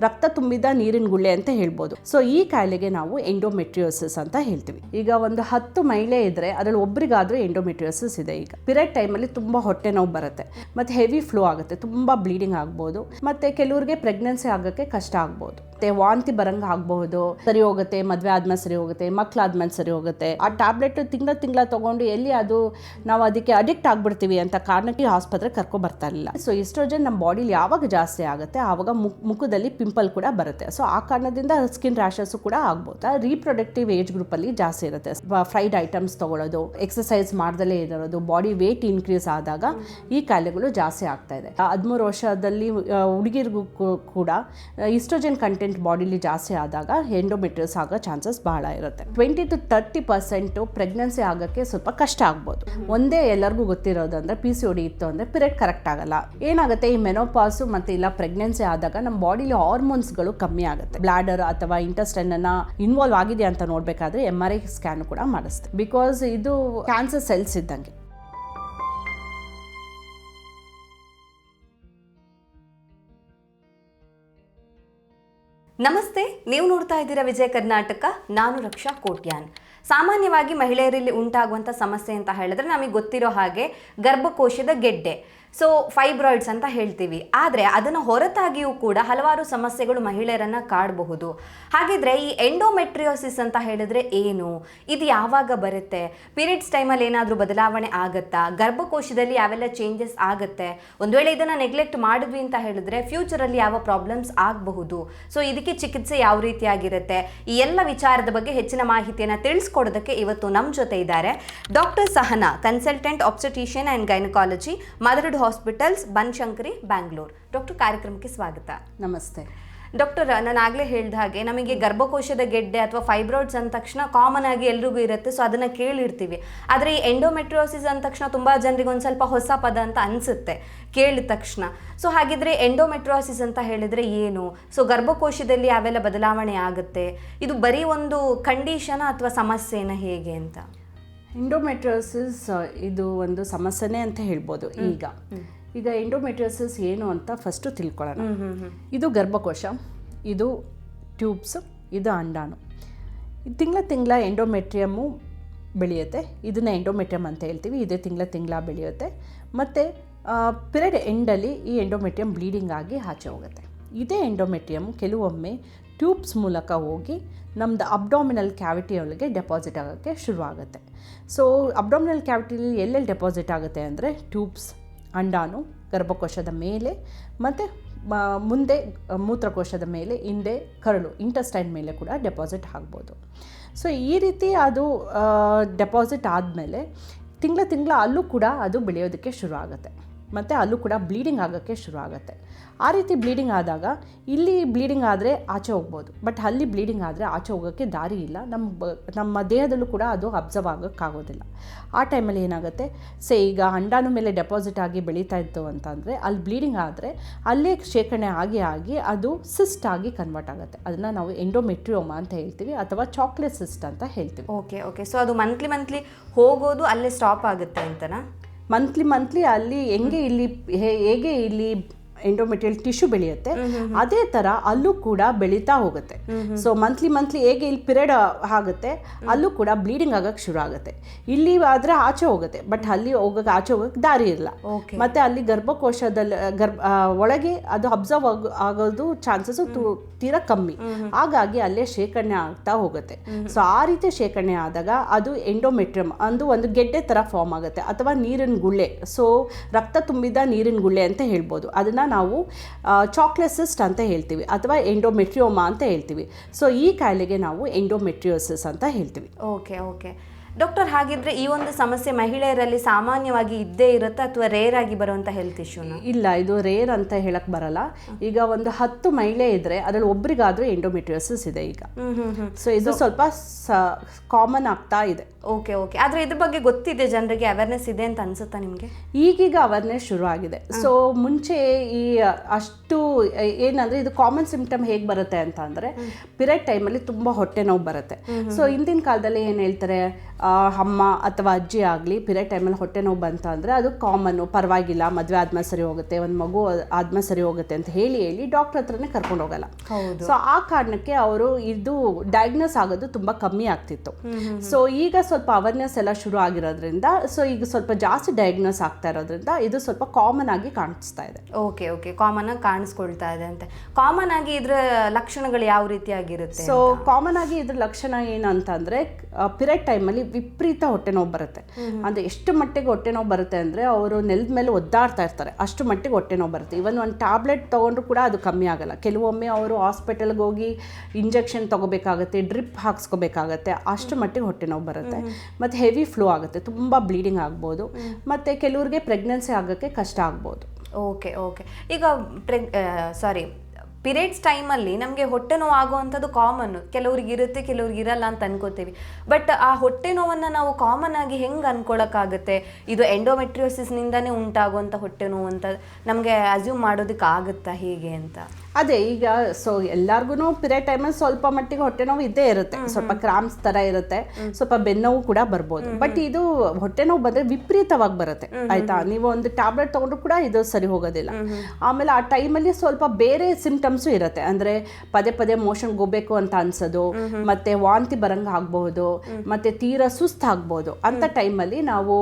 ರಕ್ತ ತುಂಬಿದ ನೀರಿನ ಗುಳ್ಳೆ ಅಂತ ಹೇಳ್ಬೋದು. ಸೊ ಈ ಕಾಯಿಲೆಗೆ ನಾವು ಎಂಡೋಮೆಟ್ರಿಯೋಸಿಸ್ ಅಂತ ಹೇಳ್ತೀವಿ. ಈಗ ಒಂದು ಹತ್ತು ಮಹಿಳೆ ಇದ್ರೆ ಅದರಲ್ಲಿ ಒಬ್ರಿಗಾದ್ರೂ ಎಂಡೋಮೆಟ್ರಿಯೋಸಿಸ್ ಇದೆ ಈಗ. ಪಿರಿಯಡ್ ಟೈಮಲ್ಲಿ ತುಂಬ ಹೊಟ್ಟೆ ನೋವು ಬರುತ್ತೆ. ಮತ್ತು ಹೆವಿ ಫ್ಲೋ ಆಗುತ್ತೆ. ತುಂಬ ಬ್ಲೀಡಿಂಗ್ ಆಗ್ಬೋದು. ಮತ್ತು ಕೆಲವ್ರಿಗೆ ಪ್ರೆಗ್ನೆನ್ಸಿ ಆಗೋಕ್ಕೆ ಕಷ್ಟ ಆಗ್ಬೋದು. ಮತ್ತೆ ವಾಂತಿ ಬರಂಗ ಆಗಬಹುದು, ಸರಿ ಹೋಗುತ್ತೆ, ಮದ್ವೆ ಆದ್ಮೇಲೆ ಸರಿ ಹೋಗುತ್ತೆ ಮಕ್ಕಳಾದ್ಮೇಲೆ ಸರಿ ಹೋಗುತ್ತೆ. ಆ ಟ್ಯಾಬ್ಲೆಟ್ ತಿಂಗಳ ತಿಂಗಳ ತಗೊಂಡು ಎಲ್ಲಿ ಅದು ನಾವು ಅದಕ್ಕೆ ಅಡಿಕ್ಟ್ ಆಗ್ಬಿಡ್ತೀವಿ ಅಂತ ಕಾರಣಕ್ಕೆ ಆಸ್ಪತ್ರೆ ಕರ್ಕೊ ಬರ್ತಾ ಇರಲಿಲ್ಲ. ಸೊ ಎಸ್ಟ್ರೋಜನ್ ನಮ್ಮ ಬಾಡಿಲಿ ಯಾವಾಗ ಜಾಸ್ತಿ ಆಗುತ್ತೆ, ಆವಾಗ ಮುಖ- ಮುಖದಲ್ಲಿ ಪಿಂಪಲ್ ಕೂಡ ಬರುತ್ತೆ. ಸೊ ಆ ಕಾರಣದಿಂದ ಸ್ಕಿನ್ ರ್ಯಾಶಸ್ ಕೂಡ ಆಗ್ಬೋದು. ರೀಪ್ರೊಡಕ್ಟಿವ್ ಏಜ್ ಗ್ರೂಪ್ ಅಲ್ಲಿ ಜಾಸ್ತಿ ಇರುತ್ತೆ. ಫ್ರೈಡ್ ಐಟಮ್ಸ್ ತಗೊಳ್ಳೋದು ಎಕ್ಸಸೈಸ್ ಮಾಡ್ದಲೇ ಇರೋದು ಬಾಡಿ ವೇಟ್ ಇನ್ಕ್ರೀಸ್ ಆದಾಗ ಈ ಕಾಯಿಲೆಗಳು ಜಾಸ್ತಿ ಆಗ್ತಾ ಇದೆ. ಹದಿಮೂರು ವರ್ಷದಲ್ಲಿ ಹುಡುಗಿರಿಗೂ ಕೂಡ ಇಸ್ಟ್ರೋಜನ್ ಕಂಟೆಂಟ್ ಬಾಡಿಲಿ ಜಾಸ್ತಿ ಆದಾಗ ಎಂಡೋಮೆಟ್ರಿಯಸ್ ಆಗೋ ಚಾನ್ಸಸ್ ಬಹಳ ಇರುತ್ತೆ. Twenty to thirty percent pregnancy ಆಗೋಕ್ಕೆ ಸ್ವಲ್ಪ ಕಷ್ಟ ಆಗ್ಬೋದು. ಒಂದೇ ಎಲ್ಲರಿಗೂ ಗೊತ್ತಿರೋದು ಅಂದರೆ ಪಿ ಸಿ ಒಡಿ ಇತ್ತು ಅಂದರೆ ಪಿರಿಯಡ್ ಕರೆಕ್ಟ್ ಆಗಲ್ಲ. ಏನಾಗುತ್ತೆ, ಈ ಮೆನೋಪಾಸು ಮತ್ತು ಇಲ್ಲ ಪ್ರೆಗ್ನೆನ್ಸಿ ಆದಾಗ ನಮ್ಮ ಬಾಡಿಲಿ ಹಾರ್ಮೋನ್ಸ್ಗಳು ಕಮ್ಮಿ ಆಗುತ್ತೆ. ಬ್ಲಾಡರ್ ಅಥವಾ ಇಂಟೆಸ್ಟೈನ್ ಅನ್ನ ಇನ್ವಾಲ್ವ್ ಆಗಿದೆ ಅಂತ ನೋಡಬೇಕಾದ್ರೆ ಎಂ ಆರ್ ಐ ಸ್ಕ್ಯಾನ್ ಕೂಡ ಮಾಡಿಸ್ತೀವಿ ಬಿಕಾಸ್ ಇದು ಕ್ಯಾನ್ಸರ್ ಸೆಲ್ಸ್ ಇದ್ದಂಗೆ. ನಮಸ್ತೆ, ನೀವು ನೋಡ್ತಾ ಇದ್ದೀರಾ ವಿಜಯ ಕರ್ನಾಟಕ, ನಾನು ರಕ್ಷಾ ಕೋಟ್ಯಾನ್. ಸಾಮಾನ್ಯವಾಗಿ ಮಹಿಳೆಯರಲ್ಲಿ ಉಂಟಾಗುವಂಥ ಸಮಸ್ಯೆ ಅಂತ ಹೇಳಿದ್ರೆ ನಮಗೆ ಗೊತ್ತಿರೋ ಹಾಗೆ ಗರ್ಭಕೋಶದ ಗೆಡ್ಡೆ. ಸೊ ಫೈಬ್ರಾಯ್ಡ್ಸ್ ಅಂತ ಹೇಳ್ತೀವಿ. ಆದರೆ ಅದನ್ನು ಹೊರತಾಗಿಯೂ ಕೂಡ ಹಲವಾರು ಸಮಸ್ಯೆಗಳು ಮಹಿಳೆಯರನ್ನ ಕಾಡಬಹುದು. ಹಾಗಿದ್ರೆ ಈ ಎಂಡೋಮೆಟ್ರಿಯೋಸಿಸ್ ಅಂತ ಹೇಳಿದ್ರೆ ಏನು? ಇದು ಯಾವಾಗ ಬರುತ್ತೆ? ಪೀರಿಯಡ್ಸ್ ಟೈಮಲ್ಲಿ ಏನಾದರೂ ಬದಲಾವಣೆ ಆಗುತ್ತಾ? ಗರ್ಭಕೋಶದಲ್ಲಿ ಯಾವೆಲ್ಲ ಚೇಂಜಸ್ ಆಗುತ್ತೆ? ಒಂದು ವೇಳೆ ಇದನ್ನು ನೆಗ್ಲೆಕ್ಟ್ ಮಾಡಿದ್ವಿ ಅಂತ ಹೇಳಿದ್ರೆ ಫ್ಯೂಚರಲ್ಲಿ ಯಾವ ಪ್ರಾಬ್ಲಮ್ಸ್ ಆಗಬಹುದು? ಸೊ ಇದಕ್ಕೆ ಚಿಕಿತ್ಸೆ ಯಾವ ರೀತಿಯಾಗಿರುತ್ತೆ? ಈ ಎಲ್ಲ ವಿಚಾರದ ಬಗ್ಗೆ ಹೆಚ್ಚಿನ ಮಾಹಿತಿಯನ್ನು ತಿಳಿಸ್ಕೊಡೋದಕ್ಕೆ ಇವತ್ತು ನಮ್ಮ ಜೊತೆ ಇದ್ದಾರೆ. Doctor Sahana consultant obstetrician and gynaecology Motherhood hospitals Banashankari Bangalore doctor ಕಾರ್ಯಕ್ರಮಕ್ಕೆ ಸ್ವಾಗತ. ನಮಸ್ತೆ. ಡಾಕ್ಟರ್ ನಾನು ಆಗಲೇ ಹೇಳಿದ ಹಾಗೆ ನಮಗೆ ಗರ್ಭಕೋಶದ ಗೆಡ್ಡೆ ಅಥವಾ ಫೈಬ್ರಾಯ್ಡ್ಸ್ ಅಂದ ತಕ್ಷಣ ಕಾಮನ್ ಆಗಿ ಎಲ್ರಿಗೂ ಇರುತ್ತೆ ಸೊ ಅದನ್ನು ಕೇಳಿರ್ತೀವಿ. ಆದರೆ ಈ ಎಂಡೋಮೆಟ್ರಿಯೋಸಿಸ್ ಅಂದ ತಕ್ಷಣ ತುಂಬ ಜನರಿಗೆ ಒಂದು ಸ್ವಲ್ಪ ಹೊಸ ಪದ ಅಂತ ಅನಿಸುತ್ತೆ ಕೇಳಿದ ತಕ್ಷಣ. ಸೊ ಹಾಗಿದ್ರೆ ಎಂಡೋಮೆಟ್ರಿಯೋಸಿಸ್ ಅಂತ ಹೇಳಿದರೆ ಏನು? ಸೊ ಗರ್ಭಕೋಶದಲ್ಲಿ ಯಾವೆಲ್ಲ ಬದಲಾವಣೆ ಆಗುತ್ತೆ? ಇದು ಬರೀ ಒಂದು ಕಂಡೀಷನ್ ಅಥವಾ ಸಮಸ್ಯೆನ ಹೇಗೆ ಅಂತ? ಎಂಡೋಮೆಟ್ರಿಯೋಸಿಸ್ ಇದು ಒಂದು ಸಮಸ್ಯೆನೇ ಅಂತ ಹೇಳ್ಬೋದು ಈಗ. ಈಗ ಎಂಡೋಮೆಟ್ರಿಯೋಸಿಸ್ ಏನು ಅಂತ ಫಸ್ಟು ತಿಳ್ಕೊಳ್ಳೋಣ. ಇದು ಗರ್ಭಕೋಶ ಇದು ಟ್ಯೂಬ್ಸ್ ಇದು ಅಂಡಾಣು. ತಿಂಗಳ ತಿಂಗಳ ಎಂಡೋಮೆಟ್ರಿಯಮ್ಮು ಬೆಳೆಯುತ್ತೆ. ಇದನ್ನು ಎಂಡೋಮೆಟ್ರಿಯಮ್ ಅಂತ ಹೇಳ್ತೀವಿ. ಇದೇ ತಿಂಗಳ ತಿಂಗಳ ಬೆಳೆಯುತ್ತೆ. ಮತ್ತು ಪಿರಿಯಡ್ ಎಂಡಲ್ಲಿ ಈ ಎಂಡೋಮೆಟ್ರಿಯಮ್ ಬ್ಲೀಡಿಂಗ್ ಆಗಿ ಆಚೆ ಹೋಗುತ್ತೆ. ಇದೇ ಎಂಡೋಮೆಟ್ರಿಯಮ್ ಕೆಲವೊಮ್ಮೆ ಟ್ಯೂಬ್ಸ್ ಮೂಲಕ ಹೋಗಿ ನಮ್ಮದು ಅಬ್ಡಾಮಿನಲ್ ಕ್ಯಾವಿಟಿಯೊಳಗೆ ಡೆಪಾಸಿಟ್ ಆಗೋಕ್ಕೆ ಶುರುವಾಗುತ್ತೆ. ಸೊ ಅಬ್ಡಾಮಿನಲ್ ಕ್ಯಾವಿಟಿಲಿ ಎಲ್ಲೆಲ್ಲಿ ಡೆಪಾಸಿಟ್ ಆಗುತ್ತೆ ಅಂದರೆ ಟ್ಯೂಬ್ಸ್ ಅಂಡಾನು, ಗರ್ಭಕೋಶದ ಮೇಲೆ ಮತ್ತು ಮುಂದೆ, ಮೂತ್ರಕೋಶದ ಮೇಲೆ, ಹಿಂದೆ, ಕರಳು ಇಂಟೆಸ್ಟೈನ್ ಮೇಲೆ ಕೂಡ ಡೆಪಾಸಿಟ್ ಆಗ್ಬೋದು. ಸೊ ಈ ರೀತಿ ಅದು ಡೆಪಾಸಿಟ್ ಆದಮೇಲೆ ತಿಂಗಳ ತಿಂಗಳ ಅಲ್ಲೂ ಕೂಡ ಅದು ಬೆಳೆಯೋದಕ್ಕೆ ಶುರು ಆಗುತ್ತೆ ಮತ್ತು ಅಲ್ಲೂ ಕೂಡ ಬ್ಲೀಡಿಂಗ್ ಆಗೋಕ್ಕೆ ಶುರು ಆಗುತ್ತೆ ಆ ರೀತಿ ಬ್ಲೀಡಿಂಗ್ ಆದಾಗ ಇಲ್ಲಿ ಬ್ಲೀಡಿಂಗ್ ಆದರೆ ಆಚೆ ಹೋಗ್ಬೋದು. ಬಟ್ ಅಲ್ಲಿ ಬ್ಲೀಡಿಂಗ್ ಆದರೆ ಆಚೆ ಹೋಗೋಕ್ಕೆ ದಾರಿ ಇಲ್ಲ. ನಮ್ಮ ನಮ್ಮ ದೇಹದಲ್ಲೂ ಕೂಡ ಅದು ಅಬ್ಸರ್ವ್ ಆಗೋಕ್ಕಾಗೋದಿಲ್ಲ. ಆ ಟೈಮಲ್ಲಿ ಏನಾಗುತ್ತೆ? ಸೇ ಈಗ ಅಂಡಾನು ಮೇಲೆ ಡೆಪಾಸಿಟ್ ಆಗಿ ಬೆಳೀತಾ ಇತ್ತು ಅಂತಂದರೆ ಅಲ್ಲಿ ಬ್ಲೀಡಿಂಗ್ ಆದರೆ ಅಲ್ಲೇ ಶೇಖರಣೆ ಆಗಿ ಆಗಿ ಅದು ಸಿಸ್ಟ್ ಆಗಿ ಕನ್ವರ್ಟ್ ಆಗುತ್ತೆ. ಅದನ್ನು ನಾವು ಎಂಡೋಮೆಟ್ರಿಯೋಮಾ ಅಂತ ಹೇಳ್ತೀವಿ ಅಥವಾ ಚಾಕ್ಲೇಟ್ ಸಿಸ್ಟ್ ಅಂತ ಹೇಳ್ತೀವಿ. ಓಕೆ ಓಕೆ ಸೊ ಅದು ಮಂತ್ಲಿ ಮಂತ್ಲಿ ಹೋಗೋದು ಅಲ್ಲೇ ಸ್ಟಾಪ್ ಆಗುತ್ತೆ ಅಂತನಾ? ಮಂತ್ಲಿ ಮಂತ್ಲಿ ಅಲ್ಲಿ ಹೆಂಗೆ ಇಲ್ಲಿ ಹೇ- ಹೇಗೆ ಇಲ್ಲಿ ಎಂಡೋಮೆಟ್ರಿಯಲ್ ಟಿಶ್ಯೂ ಬೆಳೆಯುತ್ತೆ. ಅದೇ ತರ ಅಲ್ಲೂ ಕೂಡ ಬೆಳೀತಾ ಹೋಗುತ್ತೆ. ಸೊ ಮಂತ್ಲಿ ಮಂತ್ಲಿ ಹೇಗೆ ಇಲ್ಲಿ ಪಿರಿಯಡ್ ಆಗುತ್ತೆ ಅಲ್ಲೂ ಕೂಡ ಬ್ಲೀಡಿಂಗ್ ಆಗಕ್ಕೆ ಶುರು ಆಗುತ್ತೆ. ಇಲ್ಲಿ ಆದ್ರೆ ಆಚೆ ಹೋಗುತ್ತೆ ಬಟ್ ಅಲ್ಲಿ ಹೋಗಕ್ಕೆ ಆಚೆ ಹೋಗಕ್ಕೆ ದಾರಿ ಇಲ್ಲ. ಮತ್ತೆ ಅಲ್ಲಿ ಗರ್ಭಕೋಶದಲ್ಲಿ ಗರ್ಭ ಒಳಗೆ ಅದು ಅಬ್ಸರ್ವ್ ಆಗ ಆಗೋದು ಚಾನ್ಸಸ್ ತೀರಾ ಕಮ್ಮಿ. ಹಾಗಾಗಿ ಅಲ್ಲೇ ಶೇಖರಣೆ ಆಗ್ತಾ ಹೋಗುತ್ತೆ. ಸೊ ಆ ರೀತಿ ಶೇಖರಣೆ ಆದಾಗ ಅದು ಎಂಡೋಮೆಟ್ರಿಯಮ್ ಅಂದು ಒಂದು ಗೆಡ್ಡೆ ತರ ಫಾರ್ಮ್ ಆಗುತ್ತೆ ಅಥವಾ ನೀರಿನ ಗುಳ್ಳೆ. ಸೊ ರಕ್ತ ತುಂಬಿದ ನೀರಿನ ಗುಳ್ಳೆ ಅಂತ ಹೇಳ್ಬೋದು. ಅದನ್ನು ನಾವು ಚಾಕ್ಲೆಸಿಸ್ಟ್ ಅಂತ ಹೇಳ್ತೀವಿ ಅಥವಾ ಎಂಡೋಮೆಟ್ರಿಯೋಮಾ ಅಂತ ಹೇಳ್ತೀವಿ. ಸೊ ಈ ಕಾಯಿಲೆಗೆ ನಾವು ಎಂಡೋಮೆಟ್ರಿಯೋಸಿಸ್ ಅಂತ ಹೇಳ್ತೀವಿ. ಓಕೆ ಓಕೆ ಡಾಕ್ಟರ್ ಹಾಗಿದ್ರೆ ಈ ಒಂದು ಸಮಸ್ಯೆ ಮಹಿಳೆಯರಲ್ಲಿ ಸಾಮಾನ್ಯವಾಗಿ ಇದ್ದೇ ಇರುತ್ತೆ ಅಥವಾ ರೇರ್ ಆಗಿ ಬರುವಂತ ಹೆಲ್ತ್ ಇಶ್ಯೂನ ಇಲ್ಲ ಇದು ರೇರ್ ಅಂತ ಹೇಳಕ್ ಬರಲ್ಲ. ಈಗ ಒಂದು ಹತ್ತು ಮಹಿಳೆ ಇದ್ರೆ ಅದ್ರಲ್ಲಿ ಒಬ್ರಿಗಾದ್ರೂ ಎಂಡೋಮೆಟ್ರಿಯೋಸಿಸ್ ಇದೆ ಈಗ. ಸೊ ಇದು ಸ್ವಲ್ಪ ಕಾಮನ್ ಆಗ್ತಾ ಇದೆ. ಓಕೆ ಓಕೆ ಆದ್ರೆ ಇದ್ರ ಬಗ್ಗೆ ಗೊತ್ತಿದೆ ಜನರಿಗೆ ಅವೇರ್ನೆಸ್ ಇದೆ ಅಂತ ಅನ್ಸುತ್ತಾ ನಿಮಗೆ? ಈಗೀಗ ಅವೇರ್ನೆಸ್ ಶುರು ಆಗಿದೆ ಸೊ ಮುಂಚೆ ಈ ಅಷ್ಟು ಏನಂದ್ರೆ ಇದು ಕಾಮನ್ ಸಿಂಪ್ಟಮ್ ಹೇಗೆ ಬರುತ್ತೆ ಅಂತ ಅಂದರೆ ಪಿರಿಯಡ್ ಟೈಮಲ್ಲಿ ತುಂಬಾ ಹೊಟ್ಟೆ ನೋವು ಬರುತ್ತೆ. ಸೊ ಇಂದಿನ ಕಾಲದಲ್ಲಿ ಏನು ಹೇಳ್ತಾರೆ ಅಮ್ಮ ಅಥವಾ ಅಜ್ಜಿ ಆಗಲಿ ಪಿರಿಯಡ್ ಟೈಮಲ್ಲಿ ಹೊಟ್ಟೆ ನೋವು ಬಂತ ಅಂದರೆ ಅದು ಕಾಮನ್ನು ಪರವಾಗಿಲ್ಲ ಮದುವೆ ಆದ್ಮೇಲೆ ಸರಿ ಹೋಗುತ್ತೆ ಒಂದು ಮಗು ಆದ್ಮೇಲೆ ಸರಿ ಹೋಗುತ್ತೆ ಅಂತ ಹೇಳಿ ಹೇಳಿ ಡಾಕ್ಟರ್ ಹತ್ರನೇ ಕರ್ಕೊಂಡು ಹೋಗಲ್ಲ. ಸೊ ಆ ಕಾರಣಕ್ಕೆ ಅವರು ಇದು ಡಯಾಗ್ನೋಸ್ ಆಗೋದು ತುಂಬ ಕಮ್ಮಿ ಆಗ್ತಿತ್ತು. ಸೊ ಈಗ ಸ್ವಲ್ಪ ಅವೇರ್ನೆಸ್ ಎಲ್ಲ ಶುರು ಆಗಿರೋದ್ರಿಂದ ಸೊ ಈಗ ಸ್ವಲ್ಪ ಜಾಸ್ತಿ ಡಯಾಗ್ನೋಸ್ ಆಗ್ತಾ ಇರೋದ್ರಿಂದ ಇದು ಸ್ವಲ್ಪ ಕಾಮನ್ ಆಗಿ ಕಾಣಿಸ್ತಾ ಇದೆ. ಓಕೆ ಓಕೆ ಕಾಮನ್ ಆಗಿ ಕಾಣಿಸ್ಕೊಳ್ತಾ ಇದೆ ಅಂತೆ. ಕಾಮನ್ ಆಗಿ ಇದ್ರ ಲಕ್ಷಣಗಳು ಯಾವ ರೀತಿಯಾಗಿರುತ್ತೆ ಸೊ ಕಾಮನ್ ಆಗಿ ಇದ್ರ ಲಕ್ಷಣ ಏನು ಅಂತಂದ್ರೆ ಪಿರಿಯಡ್ ಟೈಮಲ್ಲಿ ವಿಪರೀತ ಹೊಟ್ಟೆ ನೋವು ಬರುತ್ತೆ ಅಂದ್ರೆ ಎಷ್ಟು ಮಟ್ಟಿಗೆ ಹೊಟ್ಟೆ ನೋವು ಬರುತ್ತೆ ಅಂದ್ರೆ ಅವರು ನೆಲದ ಮೇಲೆ ಒದ್ದಾಡ್ತಾ ಇರ್ತಾರೆ. ಅಷ್ಟು ಮಟ್ಟಿಗೆ ಹೊಟ್ಟೆ ನೋವು ಬರುತ್ತೆ. ಇವನ್ ಒಂದು ಟ್ಯಾಬ್ಲೆಟ್ ತೊಗೊಂಡ್ರು ಕೂಡ ಅದು ಕಮ್ಮಿ ಆಗಲ್ಲ. ಕೆಲವೊಮ್ಮೆ ಅವರು ಹಾಸ್ಪಿಟಲ್ಗೆ ಹೋಗಿ ಇಂಜೆಕ್ಷನ್ ತಗೋಬೇಕಾಗುತ್ತೆ ಡ್ರಿಪ್ ಹಾಕ್ಸ್ಕೋಬೇಕಾಗತ್ತೆ. ಅಷ್ಟು ಮಟ್ಟಿಗೆ ಹೊಟ್ಟೆ ನೋವು ಬರುತ್ತೆ. ಮತ್ತು ಹೆವಿ ಫ್ಲೋ ಆಗುತ್ತೆ ತುಂಬ ಬ್ಲೀಡಿಂಗ್ ಆಗ್ಬೋದು. ಮತ್ತು ಕೆಲವ್ರಿಗೆ ಪ್ರೆಗ್ನೆನ್ಸಿ ಆಗೋಕ್ಕೆ ಕಷ್ಟ ಆಗ್ಬೋದು. ಓಕೆ ಓಕೆ ಈಗ ಪ್ರೆಗ್ ಸಾರಿ ಪಿರಿಯಡ್ಸ್ ಟೈಮಲ್ಲಿ ನಮಗೆ ಹೊಟ್ಟೆ ನೋವು ಆಗುವಂಥದ್ದು ಕಾಮನ್ನು ಕೆಲವ್ರಿಗೆ ಇರುತ್ತೆ ಕೆಲವ್ರಿಗೆ ಇರಲ್ಲ ಅಂತ ಅನ್ಕೋತೀವಿ. ಬಟ್ ಆ ಹೊಟ್ಟೆ ನೋವನ್ನು ನಾವು ಕಾಮನ್ ಆಗಿ ಹೆಂಗೆ ಅನ್ಕೊಳಕ್ಕಾಗುತ್ತೆ? ಇದು ಎಂಡೋಮೆಟ್ರಿಯೋಸಿಸ್ನಿಂದನೇ ಉಂಟಾಗುವಂಥ ಹೊಟ್ಟೆ ನೋವು ಅಂತ ನಮಗೆ ಅಸ್ಯೂಮ್ ಮಾಡೋದಕ್ಕೆ ಆಗುತ್ತಾ ಹೇಗೆ ಅಂತ? ಅದೇ ಈಗ ಸೊ ಎಲ್ಲಾರ್ಗು ಪಿರಿಯಡ್ ಟೈಮಲ್ಲಿ ಸ್ವಲ್ಪ ಮಟ್ಟಿಗೆ ಹೊಟ್ಟೆ ನೋವು ಇದ್ದೇ ಇರುತ್ತೆ. ಸ್ವಲ್ಪ ಕ್ರಾಮ್ಸ್ ತರ ಇರುತ್ತೆ. ಸ್ವಲ್ಪ ಬೆನ್ನೋವು ಕೂಡ ಬರ್ಬೋದು. ಬಟ್ ಇದು ಹೊಟ್ಟೆ ನೋವು ಬಂದ್ರೆ ವಿಪರೀತವಾಗಿ ಬರುತ್ತೆ. ಆಯ್ತಾ? ನೀವು ಒಂದು ಟ್ಯಾಬ್ಲೆಟ್ ತಗೊಂಡ್ರು ಕೂಡ ಇದು ಸರಿ ಹೋಗೋದಿಲ್ಲ. ಆಮೇಲೆ ಆ ಟೈಮಲ್ಲಿ ಸ್ವಲ್ಪ ಬೇರೆ ಸಿಂಪ್ಟಮ್ಸು ಇರುತ್ತೆ. ಅಂದ್ರೆ ಪದೇ ಪದೇ ಮೋಷನ್ ಹೋಗ್ಬೇಕು ಅಂತ ಅನ್ಸೋದು ಮತ್ತೆ ವಾಂತಿ ಬರಂಗ ಆಗ್ಬಹುದು ಮತ್ತೆ ತೀರಾ ಸುಸ್ತಾಗ್ಬೋದು ಅಂತ ಟೈಮಲ್ಲಿ ನಾವು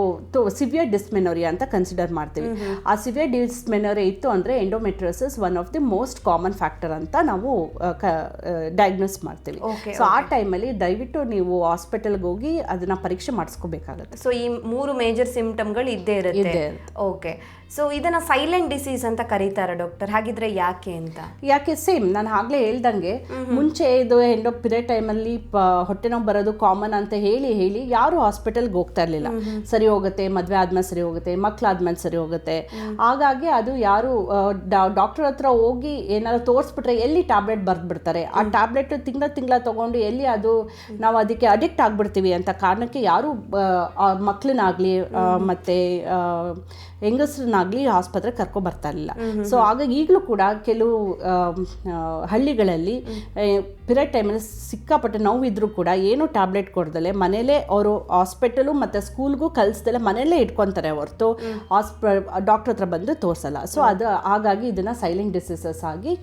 ಸಿವಿಯರ್ ಡಿಸ್ಮೆನೋರಿಯಾ ಅಂತ ಕನ್ಸಿಡರ್ ಮಾಡ್ತೀವಿ. ಆ ಸಿವಿಯರ್ ಡಿಸ್ಮೆನೋರಿಯಾ ಇತ್ತು ಅಂದ್ರೆ endometriosis one of the most common factor ಅಂತ ನಾವು ಡಯಾಗ್ನೋಸ್ ಮಾಡ್ತೀವಿ. ಸೊ ಆ ಟೈಮಲ್ಲಿ ದಯವಿಟ್ಟು ನೀವು ಹಾಸ್ಪಿಟಲ್ಗೆ ಹೋಗಿ ಅದನ್ನ ಪರೀಕ್ಷೆ ಮಾಡಿಸ್ಕೋಬೇಕಾಗುತ್ತೆ. ಸೊ ಈ ಮೂರು ಮೇಜರ್ ಸಿಂಪ್ಟಮ್ಗಳು ಇದ್ದೇ ಇರುತ್ತೆ. ಓಕೆ ಸೊ ಇದನ್ನ ಸೈಲೆಂಟ್ ಡಿಸೀಸ್ ಅಂತ ಕರೀತಾರೆ ಡಾಕ್ಟರ್ ಹಾಗಿದ್ರೆ ಯಾಕೆ ಅಂತ? ಯಾಕೆ ಸೇಮ್ ನಾನು ಆಗಲೇ ಹೇಳ್ದಂಗೆ ಮುಂಚೆ ಇದು ಎಂಡೋ ಪಿರಿಯಡ್ ಟೈಮಲ್ಲಿ ಹೊಟ್ಟೆ ನೋವು ಬರೋದು ಕಾಮನ್ ಅಂತ ಹೇಳಿ ಹೇಳಿ ಯಾರು ಹಾಸ್ಪಿಟಲ್ಗೆ ಹೋಗ್ತಾ ಇರಲಿಲ್ಲ. ಸರಿ ಹೋಗುತ್ತೆ ಮದುವೆ ಆದ್ಮೇಲೆ ಸರಿ ಹೋಗುತ್ತೆ ಮಕ್ಳಾದ್ಮೇಲೆ ಸರಿ ಹೋಗುತ್ತೆ. ಹಾಗಾಗಿ ಅದು ಯಾರು ಡಾಕ್ಟರ್ ಹತ್ರ ಹೋಗಿ ಏನಾದ್ರು ತೋರಿಸ್ಬಿಟ್ರೆ ಎಲ್ಲಿ ಟ್ಯಾಬ್ಲೆಟ್ ಬರ್ದ್ಬಿಡ್ತಾರೆ? ಆ ಟ್ಯಾಬ್ಲೆಟ್ ತಿಂಗಳ ತಿಂಗಳ ತೊಗೊಂಡು ಎಲ್ಲಿ ಅದು ನಾವು ಅದಕ್ಕೆ ಅಡಿಕ್ಟ್ ಆಗಿಬಿಡ್ತೀವಿ ಅಂತ ಕಾರಣಕ್ಕೆ ಯಾರು ಮಕ್ಕಳನ್ನಾಗಲಿ ಮತ್ತೆ ಹೆಂಗಸ್ರನ್ನಾಗಲಿ ಆಸ್ಪತ್ರೆ ಕರ್ಕೊ ಬರ್ತಾ ಇರಲಿಲ್ಲ. ಸೊ ಆಗ ಈಗಲೂ ಕೂಡ ಕೆಲವು ಹಳ್ಳಿಗಳಲ್ಲಿ ಪಿರಿಯಡ್ ಟೈಮಲ್ಲಿ ಸಿಕ್ಕಾಪಟ್ಟೆ ನೋವು ಇದ್ರೂ ಕೂಡ ಏನು ಟ್ಯಾಬ್ಲೆಟ್ ಕೊಡ್ದಲೆ ಮನೇಲೇ ಅವರು ಹಾಸ್ಪಿಟಲು ಮತ್ತು ಸ್ಕೂಲ್ಗೂ ಕಲಿಸ್ದಲೆ ಮನೇಲೇ ಇಟ್ಕೊತಾರೆ ಹೊರತು ಹಾಸ್ಪ ಡಾಕ್ಟರ್ ಹತ್ರ ಬಂದು ತೋರಿಸಲ್ಲ. ಸೊ ಅದು ಹಾಗಾಗಿ ಇದನ್ನು ಸೈಲೆಂಟ್ ಡಿಸೀಸಸ್ ಆಗಿ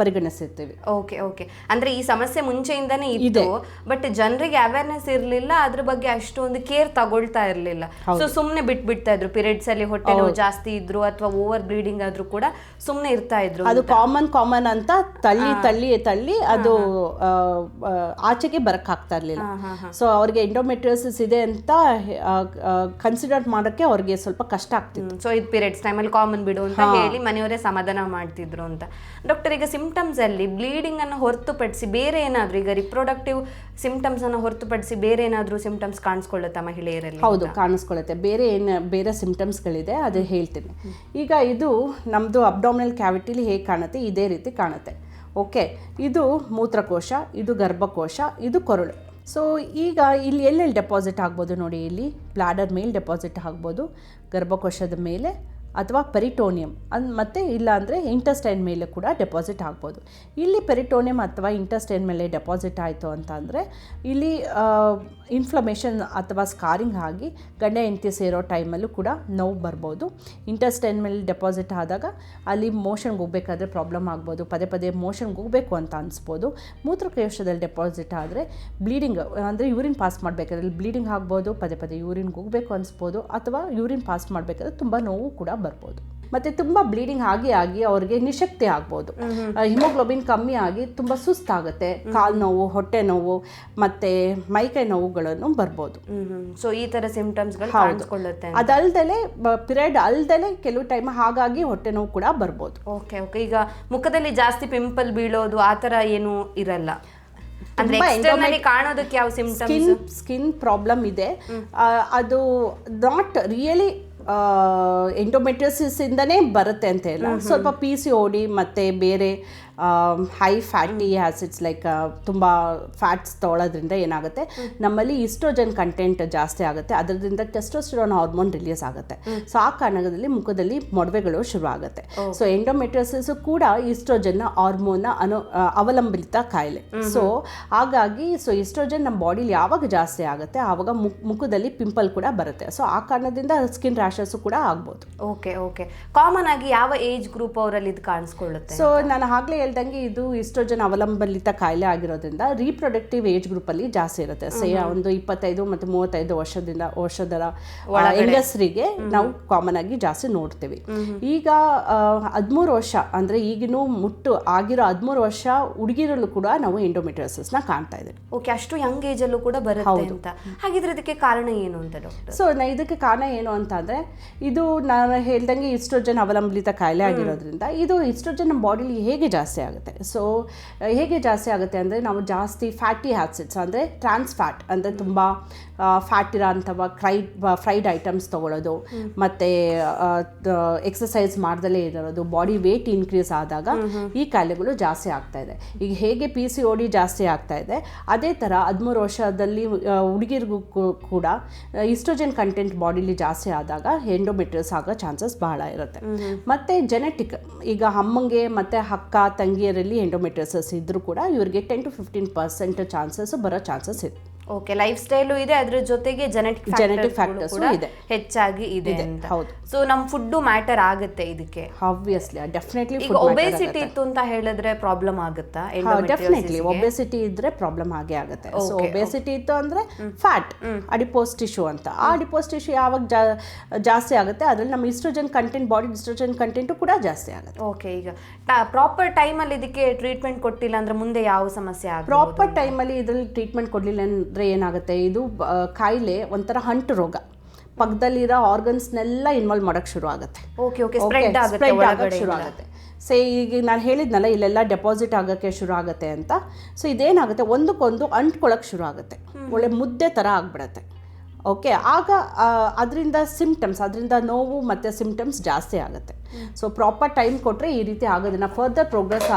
ಪರಿಗಣಿಸಿರ್ತೀವಿ. Okay okay. ಅಂದ್ರೆ ಈ ಸಮಸ್ಯೆ ಮುಂಚೆಯಿಂದನೇ ಇದೆ. ಬಟ್ ಜನರಿಗೆ ಅವೇರ್ನೆಸ್ ಇರಲಿಲ್ಲ ಅದ್ರ ಬಗ್ಗೆ ಅಷ್ಟೊಂದು ಕೇರ್ ತಗೊಳ್ತಾ ಇರಲಿಲ್ಲ. ಸೊ ಸುಮ್ಮನೆ ಬಿಟ್ಬಿಡ್ತಾ ಇದ್ರು ಪೀರಿಯಡ್ಸ್ ಅಲ್ಲಿ ಹೊಟ್ಟೆ ಜಾಸ್ತಿ ಇದ್ರು ಅಥವಾ ಓವರ್ ಬ್ಲೀಡಿಂಗ್ ಆದ್ರೂ ಕೂಡ ಸುಮ್ಮನೆ ಇರ್ತಾ ಇದ್ರು ಅದು ಕಾಮನ್ ಕಾಮನ್ ಅಂತ ತಳ್ಳಿ ತಳ್ಳಿ ತಳ್ಳಿ ಅದು ಆಚೆಗೆ ಬರಕ್ ಆಗ್ತಾ ಇರ್ಲಿಲ್ಲ ಇರಲಿಲ್ಲ ಸೊ ಅವ್ರಿಗೆ ಎಂಡೋಮೆಟ್ರಿಯೋಸಿಸ್ ಇದೆ ಅಂತ ಕನ್ಸಿಡರ್ ಮಾಡೋಕ್ಕೆ ಅವ್ರಿಗೆ ಸ್ವಲ್ಪ ಕಷ್ಟ ಆಗ್ತಿತ್ತು. ಸೊ ಇದು ಪೀರಿಯಡ್ಸ್ ಟೈಮಲ್ಲಿ ಕಾಮನ್ ಬಿಡು ಅಂತ ಹೇಳಿ ಮನೆಯವರೇ ಸಮಾಧಾನ ಮಾಡ್ತಿದ್ರು ಅಂತ. ಡಾಕ್ಟರ್ ಈಗ ಸಿಂಪ್ಟಮ್ಸ್ ಅಲ್ಲಿ ಬ್ಲೀಡಿಂಗ್ ಅನ್ನು ಹೊರತುಪಡಿಸಿ ಬೇರೆ ಏನಾದ್ರು ಈಗ ರಿಪ್ರೊಡಕ್ಟಿವ್ ಸಿಂಪ್ಟಮ್ಸ್ ಅನ್ನು ಹೊರತುಪಡಿಸಿ ಬೇರೆ ಏನಾದರೂ ಸಿಂಪ್ಟಮ್ಸ್ ಕಾಣಿಸ್ಕೊಳ್ಳುತ್ತಾ ಮಹಿಳೆಯರಲ್ಲಿ ಹೌದು ಕಾಣಿಸ್ಕೊಳ್ಳುತ್ತೆ. ಬೇರೆ ಏನು ಬೇರೆ ಸಿಂಪ್ಟಮ್ಸ್ಗಳಿದೆ ಅದು ಹೇಳ್ತೀನಿ. ಈಗ ಇದು ನಮ್ಮದು ಅಬ್ಡಾಮಿನಲ್ ಕ್ಯಾವಿಟಿಲಿ ಹೇಗೆ ಕಾಣುತ್ತೆ? ಇದೇ ರೀತಿ ಕಾಣುತ್ತೆ. ಓಕೆ ಇದು ಮೂತ್ರಕೋಶ, ಇದು ಗರ್ಭಕೋಶ, ಇದು ಕೊರಳು. ಸೊ ಈಗ ಇಲ್ಲಿ ಎಲ್ಲೆಲ್ಲಿ ಡೆಪಾಸಿಟ್ ಆಗ್ಬೋದು ನೋಡಿ ಇಲ್ಲಿ? ಬ್ಲಾಡರ್ ಮೇಲೆ ಡೆಪಾಸಿಟ್ ಆಗ್ಬೋದು, ಗರ್ಭಕೋಶದ ಮೇಲೆ ಅಥವಾ ಪೆರಿಟೋನಿಯಂ. ಅನ್ ಮತ್ತು ಇಲ್ಲಾಂದರೆ ಇಂಟಸ್ಟೈನ್ ಮೇಲೆ ಕೂಡ ಡೆಪಾಸಿಟ್ ಆಗ್ಬೋದು. ಇಲ್ಲಿ ಪೆರಿಟೋನಿಯಂ ಅಥವಾ ಇಂಟಸ್ಟೈನ್ ಮೇಲೆ ಡೆಪಾಸಿಟ್ ಆಯಿತು ಅಂತ ಅಂದರೆ ಇಲ್ಲಿ ಇನ್ಫ್ಲಮೇಷನ್ ಅಥವಾ ಸ್ಕಾರಿಂಗ್ ಆಗಿ ಗಂಡ ಹೆಂಡತಿ ಸೇರೋ ಟೈಮಲ್ಲೂ ಕೂಡ ನೋವು ಬರ್ಬೋದು. ಇಂಟಸ್ಟೈನ್ ಮೇಲೆ ಡೆಪಾಸಿಟ್ ಆದಾಗ ಅಲ್ಲಿ ಮೋಷನ್ಗೆ ಹೋಗ್ಬೇಕಾದ್ರೆ ಪ್ರಾಬ್ಲಮ್ ಆಗ್ಬೋದು. ಪದೇ ಪದೇ ಮೋಷನ್ಗೆ ಹೋಗಬೇಕು ಅಂತ ಅನಿಸ್ಬೋದು. ಮೂತ್ರಕೋಶದಲ್ಲಿ ಡೆಪಾಸಿಟ್ ಆದರೆ ಬ್ಲೀಡಿಂಗ್, ಅಂದರೆ ಯೂರಿನ್ ಪಾಸ್ ಮಾಡಬೇಕಾದ್ರೆ ಬ್ಲೀಡಿಂಗ್ ಆಗ್ಬೋದು. ಪದೇ ಪದೇ ಯೂರಿನ್ಗೆ ಹೋಗಬೇಕು ಅನಿಸ್ಬೋದು. ಅಥವಾ ಯೂರಿನ್ ಪಾಸ್ ಮಾಡಬೇಕಾದ್ರೆ ತುಂಬ ನೋವು ಕೂಡ ಬರ್ಬೋದು. ಮತ್ತೆ ತುಂಬಾ ಬ್ಲೀಡಿಂಗ್ ಆಗಿ ಆಗಿ ಅವ್ರಿಗೆ ನಿಶಕ್ತಿ ಆಗ್ಬೋದು. ಹಿಮೋಗ್ಲೋಬಿನ್ ಕಮ್ಮಿ ಆಗಿ ತುಂಬಾ ಸುಸ್ತಾಗುತ್ತೆ. ಕಾಲು ನೋವು ಹೊಟ್ಟೆ ನೋವು ಮತ್ತೆ ಮೈಕೈ ನೋವುಗಳನ್ನು ಬರ್ಬೋದು. ಸೊ ಈ ತರ ಸಿಂಪ್ಟಮ್ಸ್ ಅದಲ್ದಲೆ ಪಿರಿಯಡ್ ಅಲ್ದಲೆ ಕೆಲವು ಟೈಮ್ ಹಾಗಾಗಿ ಹೊಟ್ಟೆ ನೋವು ಕೂಡ ಬರ್ಬೋದು. ಓಕೆ ಓಕೆ ಈಗ ಮುಖದಲ್ಲಿ ಜಾಸ್ತಿ ಪಿಂಪಲ್ ಬೀಳೋದು ಆ ತರ ಏನು ಇರಲ್ಲ. ಕಾಣೋದಕ್ಕೆ ಯಾವ ಸಿಂಪ್ಟಮ್ ಸ್ಕಿನ್ ಪ್ರಾಬ್ಲಮ್ ಇದೆ. ಅದು ನಾಟ್ ರಿಯಲಿ ಎಂಡೋಮೆಟ್ರಿಯೋಸಿಸ್ ಇಂದನೇ ಬರುತ್ತೆ ಅಂತ ಇಲ್ಲ ಸ್ವಲ್ಪ ಪಿ ಸಿ ಓಡಿ ಮತ್ತೆ ಬೇರೆ ಹೈ ಫ್ಯಾಟಿ ಆ್ಯಸಿಡ್ಸ್ ಲೈಕ್ ತುಂಬ ಫ್ಯಾಟ್ಸ್ ತೊಗೊಳೋದ್ರಿಂದ ಏನಾಗುತ್ತೆ? ನಮ್ಮಲ್ಲಿ ಇಸ್ಟ್ರೋಜನ್ ಕಂಟೆಂಟ್ ಜಾಸ್ತಿ ಆಗುತ್ತೆ. ಅದರಿಂದ ಟೆಸ್ಟೋಸ್ಟಿರೋನ್ ಹಾರ್ಮೋನ್ ರಿಲೀಸ್ ಆಗುತ್ತೆ. ಸೊ ಆ ಕಾರಣದಲ್ಲಿ ಮುಖದಲ್ಲಿ ಮೊಡವೆಗಳು ಶುರು ಆಗುತ್ತೆ. ಸೊ ಎಂಡೋಮೆಟ್ರೋಸಿಸ್ ಕೂಡ ಇಸ್ಟ್ರೋಜನ್ನ ಹಾರ್ಮೋನ್ನ ಅನು ಅವಲಂಬಿತ ಕಾಯಿಲೆ. ಸೊ ಹಾಗಾಗಿ ಸೊ ಇಸ್ಟ್ರೋಜನ್ ನಮ್ಮ ಬಾಡಿಲಿ ಯಾವಾಗ ಜಾಸ್ತಿ ಆಗುತ್ತೆ ಆವಾಗ ಮುಖ- ಮುಖದಲ್ಲಿ ಪಿಂಪಲ್ ಕೂಡ ಬರುತ್ತೆ. ಸೊ ಆ ಕಾರಣದಿಂದ ಸ್ಕಿನ್ ರ್ಯಾಷಸ್ ಕೂಡ ಆಗ್ಬೋದು. ಓಕೆ ಓಕೆ ಕಾಮನ್ ಆಗಿ ಯಾವ ಏಜ್ ಗ್ರೂಪ್ ಅವರಲ್ಲಿ ಇದು ಕಾಣಿಸ್ಕೊಳ್ಳುತ್ತೆ ಸೊ ನಾನು ಆಗಲೇ ಹೇಳ್ದಂಗೆ ಇದು ಇಸ್ಟ್ರೋಜನ್ ಅವಲಂಬಿತ ಕಾಯಿಲೆ ಆಗಿರೋದ್ರಿಂದ ರೀಪ್ರೊಡಕ್ಟಿವ್ ಏಜ್ ಗ್ರೂಪಲ್ಲಿ ಜಾಸ್ತಿ ಇರುತ್ತೆ. ಸೇ ಒಂದು ಇಪ್ಪತ್ತೈದು ಮತ್ತು ಮೂವತ್ತೈದು ವರ್ಷದಿಂದ ವರ್ಷದ ಹೆಂಗಸರಿಗೆ ನಾವು ಕಾಮನ್ ಆಗಿ ಜಾಸ್ತಿ ನೋಡ್ತೀವಿ. ಈಗ ಹದಿಮೂರು ವರ್ಷ ಅಂದರೆ ಈಗಿನೂ ಮುಟ್ಟು ಆಗಿರೋ ಹದಿಮೂರು ವರ್ಷ ಹುಡುಗಿರಲ್ಲೂ ಕೂಡ ನಾವು ಎಂಡೋಮೆಟ್ರಿಯೋಸಿಸ್ನ ಕಾಣ್ತಾ ಇದ್ದೀವಿ. ಓಕೆ ಅಷ್ಟು ಯಂಗ್ ಏಜ್ ಅಲ್ಲೂ ಕೂಡ ಬರುತ್ತೆ ಅಂತ. ಹಾಗಿದ್ರೆ ಇದಕ್ಕೆ ಕಾರಣ ಏನು ಅಂತ ಡಾಕ್ಟರ್ ಸೊ ನಾ ಇದಕ್ಕೆ ಕಾರಣ ಏನು ಅಂತ ಅಂದರೆ ಇದು ನಾನು ಹೇಳ್ದಂಗೆ ಇಸ್ಟ್ರೋಜನ್ ಅವಲಂಬಿತ ಕಾಯಿಲೆ ಆಗಿರೋದ್ರಿಂದ ಇದು ಇಸ್ಟ್ರೋಜನ್ ನಮ್ಮ ಬಾಡಿಲಿ ಹೇಗೆ ಜಾಸ್ತಿ ಆಗುತ್ತೆ ಸೊ ಹೇಗೆ ಜಾಸ್ತಿ ಆಗುತ್ತೆ ಅಂದರೆ ನಾವು ಜಾಸ್ತಿ ಫ್ಯಾಟಿ ಆ್ಯಸಿಡ್ಸ್ ಅಂದರೆ ಟ್ರಾನ್ಸ್ ಫ್ಯಾಟ್ ಅಂದರೆ ತುಂಬ ಫ್ಯಾಟ್ ಇರೋ ಅಂಥವ ಫ್ರೈಡ್ ಫ್ರೈಡ್ ಐಟಮ್ಸ್ ತೊಗೊಳ್ಳೋದು ಮತ್ತು ಎಕ್ಸಸೈಸ್ ಮಾಡ್ದಲೇ ಇರೋದು. ಬಾಡಿ ವೇಟ್ ಇನ್ಕ್ರೀಸ್ ಆದಾಗ ಈ ಕಾಯಿಲೆಗಳು ಜಾಸ್ತಿ ಆಗ್ತಾ ಇದೆ. ಈಗ ಹೇಗೆ ಪಿ ಸಿ ಓ ಡಿ ಜಾಸ್ತಿ ಆಗ್ತಾ ಇದೆ ಅದೇ ಥರ ಹದಿಮೂರು ವರ್ಷದಲ್ಲಿ ಹುಡುಗಿರಿಗೂ ಕೂಡ ಇಸ್ಟ್ರೋಜನ್ ಕಂಟೆಂಟ್ ಬಾಡಿಲಿ ಜಾಸ್ತಿ ಆದಾಗ ಎಂಡೋಮೆಟ್ರಿಯಸ್ ಆಗೋ ಚಾನ್ಸಸ್ ಬಹಳ ಇರುತ್ತೆ. ಮತ್ತು ಜೆನೆಟಿಕ್ ಈಗ ಅಮ್ಮಂಗೆ ಮತ್ತು ಅಕ್ಕ ತಂಗಿಯರಲ್ಲಿ ಎಂಡೋಮೆಟ್ರಿಯಸಸ್ ಇದ್ದರೂ ಕೂಡ ಇವರಿಗೆ ten to fifteen percent chances ಬರೋ ಚಾನ್ಸಸ್ ಇದೆ ಓಕೆ ಲೈಫ್ ಸ್ಟೈಲು ಇದೆ ಅದ್ರ ಜೊತೆಗೆ ಜೆನೆಟಿಕ್ ಜೆನೆಟಿಕ್ ಕೂಡ ಇದೆ. ಹೆಚ್ಚಾಗಿ ಇದೆ ಅಂತ. ಹೌದು. ಸೊ ನಮ್ಮ ಫುಡ್ ಮ್ಯಾಟರ್ ಆಗುತ್ತೆ ಇದಕ್ಕೆ. ಆಬ್ವಿಯಸ್ಲಿ ಡೆಫಿನೆಟ್ಲಿ ಈಗ ಒಬೆಸಿಟಿ ಇತ್ತು ಅಂತ ಹೇಳಿದ್ರೆ ಪ್ರಾಬ್ಲಮ್ ಆಗುತ್ತಾ? ಡೆಫಿನೆಟ್ಲಿ ಒಬೆಸಿಟಿ ಇದ್ರೆ ಪ್ರಾಬ್ಲಮ್ ಆಗೇ ಆಗುತ್ತೆ. ಸೊ ಒಬೆಸಿಟಿ ಇತ್ತು ಅಂದ್ರೆ ಫ್ಯಾಟ್ ಅಡಿಪೋಸ್ ಟಿಶ್ಯೂ ಅಂತ. ಆ ಅಡಿಪೋಸ್ ಟಿಶ್ಯೂ ಯಾವಾಗ ಜಾಸ್ತಿ ಆಗುತ್ತೆ ಅದ್ರಲ್ಲಿ ನಮ್ಮ oestrogen content body oestrogen content ಕೂಡ ಜಾಸ್ತಿ ಆಗುತ್ತೆ. ಓಕೆ ಈಗ ಪ್ರಾಪರ್ ಟೈಮಲ್ಲಿ ಇದಕ್ಕೆ ಟ್ರೀಟ್ಮೆಂಟ್ ಕೊಟ್ಟಿಲ್ಲ ಅಂದ್ರೆ ಮುಂದೆ ಯಾವ ಸಮಸ್ಯೆ ಆಗುತ್ತೆ ಪ್ರಾಪರ್ ಟೈಮಲ್ಲಿ ಇದ್ರಲ್ಲಿ ಟ್ರೀಟ್ಮೆಂಟ್ ಕೊಡಲಿಲ್ಲ ಅಂದರೆ ಏನಾಗುತ್ತೆ? ಇದು ಕಾಯಿಲೆ ಒಂಥರ ಹಂಟು ರೋಗ. ಪಕ್ಕದಲ್ಲಿರೋ ಆರ್ಗನ್ಸ್ನೆಲ್ಲ ಇನ್ವಾಲ್ವ್ ಮಾಡೋಕ್ಕೆ ಶುರು ಆಗುತ್ತೆ. ಓಕೆ ಓಕೆ ಸ್ಪ್ರೆಡ್ ಆಗೋಕ್ಕೆ ಶುರು ಆಗುತ್ತೆ. ಸೊ ಈಗ ನಾನು ಹೇಳಿದ್ನಲ್ಲ ಇಲ್ಲೆಲ್ಲ ಡೆಪಾಸಿಟ್ ಆಗೋಕ್ಕೆ ಶುರು ಆಗುತ್ತೆ ಅಂತ. ಸೊ ಇದೇನಾಗುತ್ತೆ? ಒಂದಕ್ಕೊಂದು ಅಂಟ್ಕೊಳಕ್ಕೆ ಶುರು ಆಗುತ್ತೆ. ಒಳ್ಳೆ ಮುದ್ದೆ ಥರ ಆಗ್ಬಿಡತ್ತೆ. ಓಕೆ ಆಗ ಅದರಿಂದ ಸಿಮ್ಟಮ್ಸ್ ಅದರಿಂದ ನೋವು ಮತ್ತು ಸಿಮ್ಟಮ್ಸ್ ಜಾಸ್ತಿ ಆಗುತ್ತೆ. ಸೊ ಪ್ರಾಪರ್ ಟೈಮ್ ಕೊಟ್ಟರೆ ಈ ರೀತಿ ಆಗೋದನ್ನು ಫರ್ದರ್ ಪ್ರೋಗ್ರೆಸ್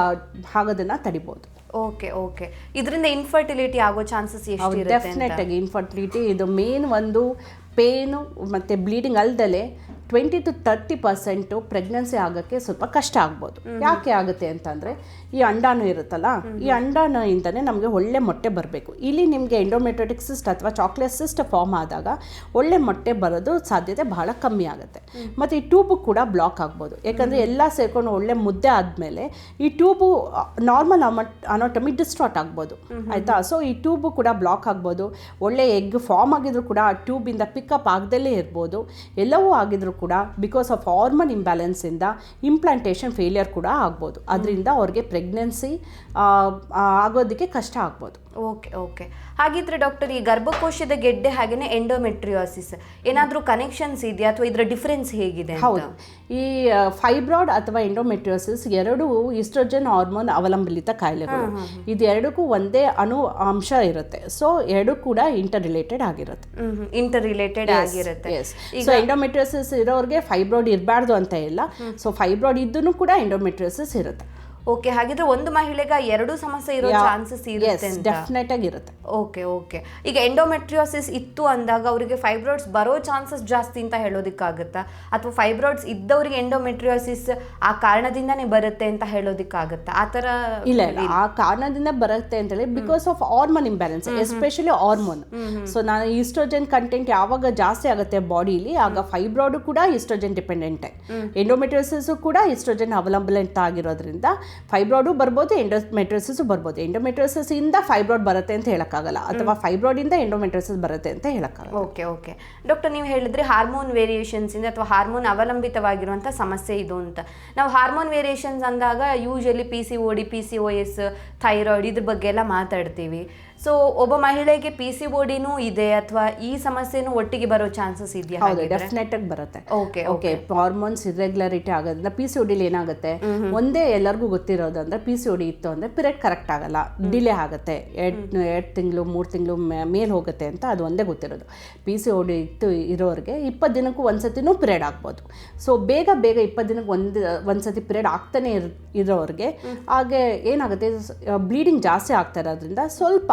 ಆಗೋದನ್ನು ತಡಿಬೋದು. ಓಕೆ ಓಕೆ ಇದರಿಂದ ಇನ್ಫರ್ಟಿಲಿಟಿ ಆಗೋ ಚಾನ್ಸಸ್ ಎಷ್ಟು ಇರುತ್ತೆ ಡೆಫಿನೆಟ್ ಆಗಿ ಇನ್ಫರ್ಟಿಲಿಟಿ ಇದು ಮೇನ್ ಒಂದು ಪೇನು ಮತ್ತು bleeding ಅಲ್ದಲೆ twenty to thirty percent pregnancy ಆಗೋಕ್ಕೆ ಸ್ವಲ್ಪ ಕಷ್ಟ ಆಗ್ಬೋದು. ಯಾಕೆ ಆಗುತ್ತೆ ಅಂತಂದರೆ ಈ ಅಂಡಾಣು ಇರುತ್ತಲ್ಲ ಈ ಅಂಡಾಣುಯಿಂದನೇ ನಮಗೆ ಒಳ್ಳೆ ಮೊಟ್ಟೆ ಬರಬೇಕು. ಇಲ್ಲಿ ನಿಮಗೆ ಎಂಡೋಮೆಟ್ರೋಟಿಕ್ ಸಿಸ್ಟ್ ಅಥವಾ ಚಾಕ್ಲೇಟ್ ಸಿಸ್ಟ್ ಫಾರ್ಮ್ ಆದಾಗ ಒಳ್ಳೆ ಮೊಟ್ಟೆ ಬರೋದು ಸಾಧ್ಯತೆ ಬಹಳ ಕಮ್ಮಿ ಆಗುತ್ತೆ. ಮತ್ತು ಈ ಟ್ಯೂಬು ಕೂಡ ಬ್ಲಾಕ್ ಆಗ್ಬೋದು. ಯಾಕಂದರೆ ಎಲ್ಲ ಸೇರ್ಕೊಂಡು ಒಳ್ಳೆ ಮುದ್ದೆ ಆದಮೇಲೆ ಈ ಟ್ಯೂಬು ನಾರ್ಮಲ್ ಅನಾಟಮಿ ಡಿಸ್ಟ್ರಾಟ್ ಆಗ್ಬೋದು. ಆಯಿತಾ? ಸೊ ಈ ಟ್ಯೂಬು ಕೂಡ ಬ್ಲಾಕ್ ಆಗ್ಬೋದು. ಒಳ್ಳೆ ಎಗ್ ಫಾರ್ಮ್ ಆಗಿದ್ರು ಕೂಡ ಆ ಟ್ಯೂಬಿಂದ ಪಿಕಪ್ ಆಗದಲ್ಲೇ ಇರ್ಬೋದು. ಎಲ್ಲವೂ ಆಗಿದ್ರು ಕೂಡ ಬಿಕಾಸ್ ಆಫ್ ಹಾರ್ಮನ್ ಇಂಬ್ಯಾಲೆನ್ಸಿಂದ ಇಂಪ್ಲಾಂಟೇಷನ್ ಫೇಲಿಯರ್ ಕೂಡ ಆಗ್ಬೋದು. ಅದರಿಂದ ಅವ್ರಿಗೆ ಪ್ರೆಗ್ನೆನ್ಸಿ ಆಗೋದಕ್ಕೆ ಕಷ್ಟ ಆಗ್ಬೋದು. Okay okay. ಹಾಗಿದ್ರೆ ಡಾಕ್ಟರ್ ಈ ಗರ್ಭಕೋಶದ ಗೆಡ್ಡೆ ಹಾಗೇನೆ ಎಂಡೋಮೆಟ್ರಿಯೋಸಿಸ್ ಏನಾದರೂ ಕನೆಕ್ಷನ್ಸ್ ಇದೆಯಾ ಅಥವಾ ಇದರ ಡಿಫ್ರೆನ್ಸ್ ಹೇಗಿದೆ? ಹೌದು. ಈ ಫೈಬ್ರಾಯ್ಡ್ ಅಥವಾ ಎಂಡೋಮೆಟ್ರಿಯೋಸಿಸ್ ಎರಡು ಇಸ್ಟ್ರೋಜನ್ ಹಾರ್ಮೋನ್ ಅವಲಂಬಿತ ಕಾಯಿಲೆಗಳು. ಇದು ಎರಡಕ್ಕೂ ಒಂದೇ ಅಣು ಅಂಶ ಇರುತ್ತೆ. ಸೊ ಎರಡು ಕೂಡ ಇಂಟರ್ ರಿಲೇಟೆಡ್ ಆಗಿರುತ್ತೆ ಇಂಟರ್ ರಿಲೇಟೆಡ್ ಆಗಿರುತ್ತೆ. ಸೊ ಎಂಡೋಮೆಟ್ರಿಯೋಸಿಸ್ ಇರೋರಿಗೆ ಫೈಬ್ರಾಯ್ಡ್ ಇರಬಾರ್ದು ಅಂತ ಇಲ್ಲ. ಸೊ ಫೈಬ್ರಾಯ್ಡ್ ಇದ್ದೂ ಕೂಡ ಎಂಡೋಮೆಟ್ರಿಯೋಸಿಸ್ ಇರುತ್ತೆ. ಓಕೆ ಹಾಗಿದ್ರೆ ಒಂದು ಮಹಿಳೆಗೆ ಎರಡು ಸಮಸ್ಯೆ ಇರೋ ಚಾನ್ಸಸ್ ಇರುತ್ತೆ ಅಂತ. ಡೆಫಿನೆಟ್ ಆಗಿ ಇರುತ್ತೆ. ಓಕೆ ಓಕೆ ಈಗ ಎಂಡೋಮೆಟ್ರಿಯೋಸಿಸ್ ಇತ್ತು ಅಂದಾಗ ಅವರಿಗೆ ಫೈಬ್ರಾಯ್ಡ್ಸ್ ಬರೋ ಚಾನ್ಸಸ್ ಜಾಸ್ತಿ ಅಂತ ಹೇಳೋದಕ್ಕಾಗುತ್ತಾ? ಅಥವಾ ಫೈಬ್ರಾಯ್ಡ್ಸ್ ಇದ್ದವರಿಗೆ ಎಂಡೋಮೆಟ್ರಿಯೋಸಿಸ್ ಆ ಕಾರಣದಿಂದನೇ ಬರುತ್ತೆ ಅಂತ ಹೇಳೋದಕ್ಕಾಗುತ್ತಾ? ಆ ಥರ ಇಲ್ಲ ಇಲ್ಲ. ಆ ಕಾರಣದಿಂದ ಬರುತ್ತೆ ಅಂತ ಹೇಳಿ because of hormone imbalance especially hormone so ನಾನು ಈಸ್ಟ್ರೋಜನ್ ಕಂಟೆಂಟ್ ಯಾವಾಗ ಜಾಸ್ತಿ ಆಗುತ್ತೆ ಬಾಡಿಲಿ ಆಗ ಫೈಬ್ರಾಯ್ಡ್ ಕೂಡ ಈಸ್ಟ್ರೋಜನ್ ಡಿಪೆಂಡೆಂಟ್ ಎಂಡೋಮೆಟ್ರಿಯೋಸಿಸ್ ಕೂಡ ಈಸ್ಟ್ರೋಜನ್ ಅವಲಂಬಿತ ಆಗಿರೋದ್ರಿಂದ ಫೈಬ್ರಾಯ್ಡು ಬರ್ಬೋದು ಎಂಡೋಮೆಟ್ರಿಯೋಸಿಸ್ ಬರ್ಬೋದು. ಎಂಡೋಮೆಟ್ರಿಯೋಸಿಸ್ ಇಂದ ಫೈಬ್ರಾಯ್ಡ್ ಬರುತ್ತೆ ಅಂತ ಹೇಳಕ್ಕಾಗಲ್ಲ. ಅಥವಾ ಫೈಬ್ರಾಯ್ಡಿಂದ ಇಂದ ಎಂಡೋಮೆಟ್ರಿಯೋಸಿಸ್ ಬರುತ್ತೆ ಅಂತ ಹೇಳಕ್ಕಾಗಲ್ಲ. Okay okay. ಡಾಕ್ಟರ್ ನೀವು ಹೇಳಿದ್ರೆ ಹಾರ್ಮೋನ್ ವೇರಿಯೇಷನ್ಸ್ ಇಂದ ಅಥವಾ ಹಾರ್ಮೋನ್ ಅವಲಂಬಿತವಾಗಿರುವಂಥ ಸಮಸ್ಯೆ ಇದು ಅಂತ. ನಾವು ಹಾರ್ಮೋನ್ ವೇರಿಯೇಷನ್ಸ್ ಅಂದಾಗ usually P C O D P C O S thyroid ಇದ್ರ ಬಗ್ಗೆ ಎಲ್ಲ ಮಾತಾಡ್ತೀವಿ. ಸೊ ಒಬ್ಬ ಮಹಿಳೆಗೆ ಪಿ ಸಿ ಓಡಿನೂ ಇದೆ ಅಥವಾ ಈ ಸಮಸ್ಯೆನೂ ಒಟ್ಟಿಗೆ ಬರೋ ಚಾನ್ಸಸ್ ಇದೆಯಾ ಹೌದು? ಡೆಫಿನೆಟ್ ಆಗಿ ಬರುತ್ತೆ. ಓಕೆ ಓಕೆ ಹಾರ್ಮೋನ್ಸ್ ಇರೆಗ್ಯುಲಾರಿಟಿ ಆಗೋದ್ರಿಂದ ಪಿ ಸಿ ಓಡಿಲಿ ಏನಾಗುತ್ತೆ? ಒಂದೇ ಎಲ್ಲರಿಗೂ ಗೊತ್ತಿರೋ ಗೊತ್ತಿರೋದು ಅಂದ್ರೆ ಪಿ ಸಿ ಓಡಿ ಇತ್ತು ಅಂದ್ರೆ ಪಿರಿಯಡ್ ಕರೆಕ್ಟ್ ಆಗಲ್ಲ ಡಿಲೇ ಆಗುತ್ತೆ. ಎರಡು ಎರಡು ತಿಂಗಳು ಮೂರು ತಿಂಗಳು ಮೇಲ್ ಹೋಗುತ್ತೆ ಅಂತ ಅದು ಒಂದೇ ಗೊತ್ತಿರೋದು. ಪಿ ಸಿ ಡಿ ಇತ್ತು ಇರೋರಿಗೆ ಇಪ್ಪತ್ತು ದಿನಕ್ಕೂ ಒಂದ್ಸತಿನೂ ಪಿರಿಯಡ್ ಆಗ್ಬೋದು. ಸೊ ಬೇಗ ಬೇಗ ಇಪ್ಪತ್ತು ದಿನಕ್ಕೆ ಒಂದು ಒಂದ್ಸತಿ ಪಿರಿಯಡ್ ಆಗ್ತಾನೆ ಇರ್ ಇರೋರಿಗೆ ಹಾಗೆ ಏನಾಗುತ್ತೆ? ಬ್ಲೀಡಿಂಗ್ ಜಾಸ್ತಿ ಆಗ್ತಾ ಇರೋದ್ರಿಂದ ಸ್ವಲ್ಪ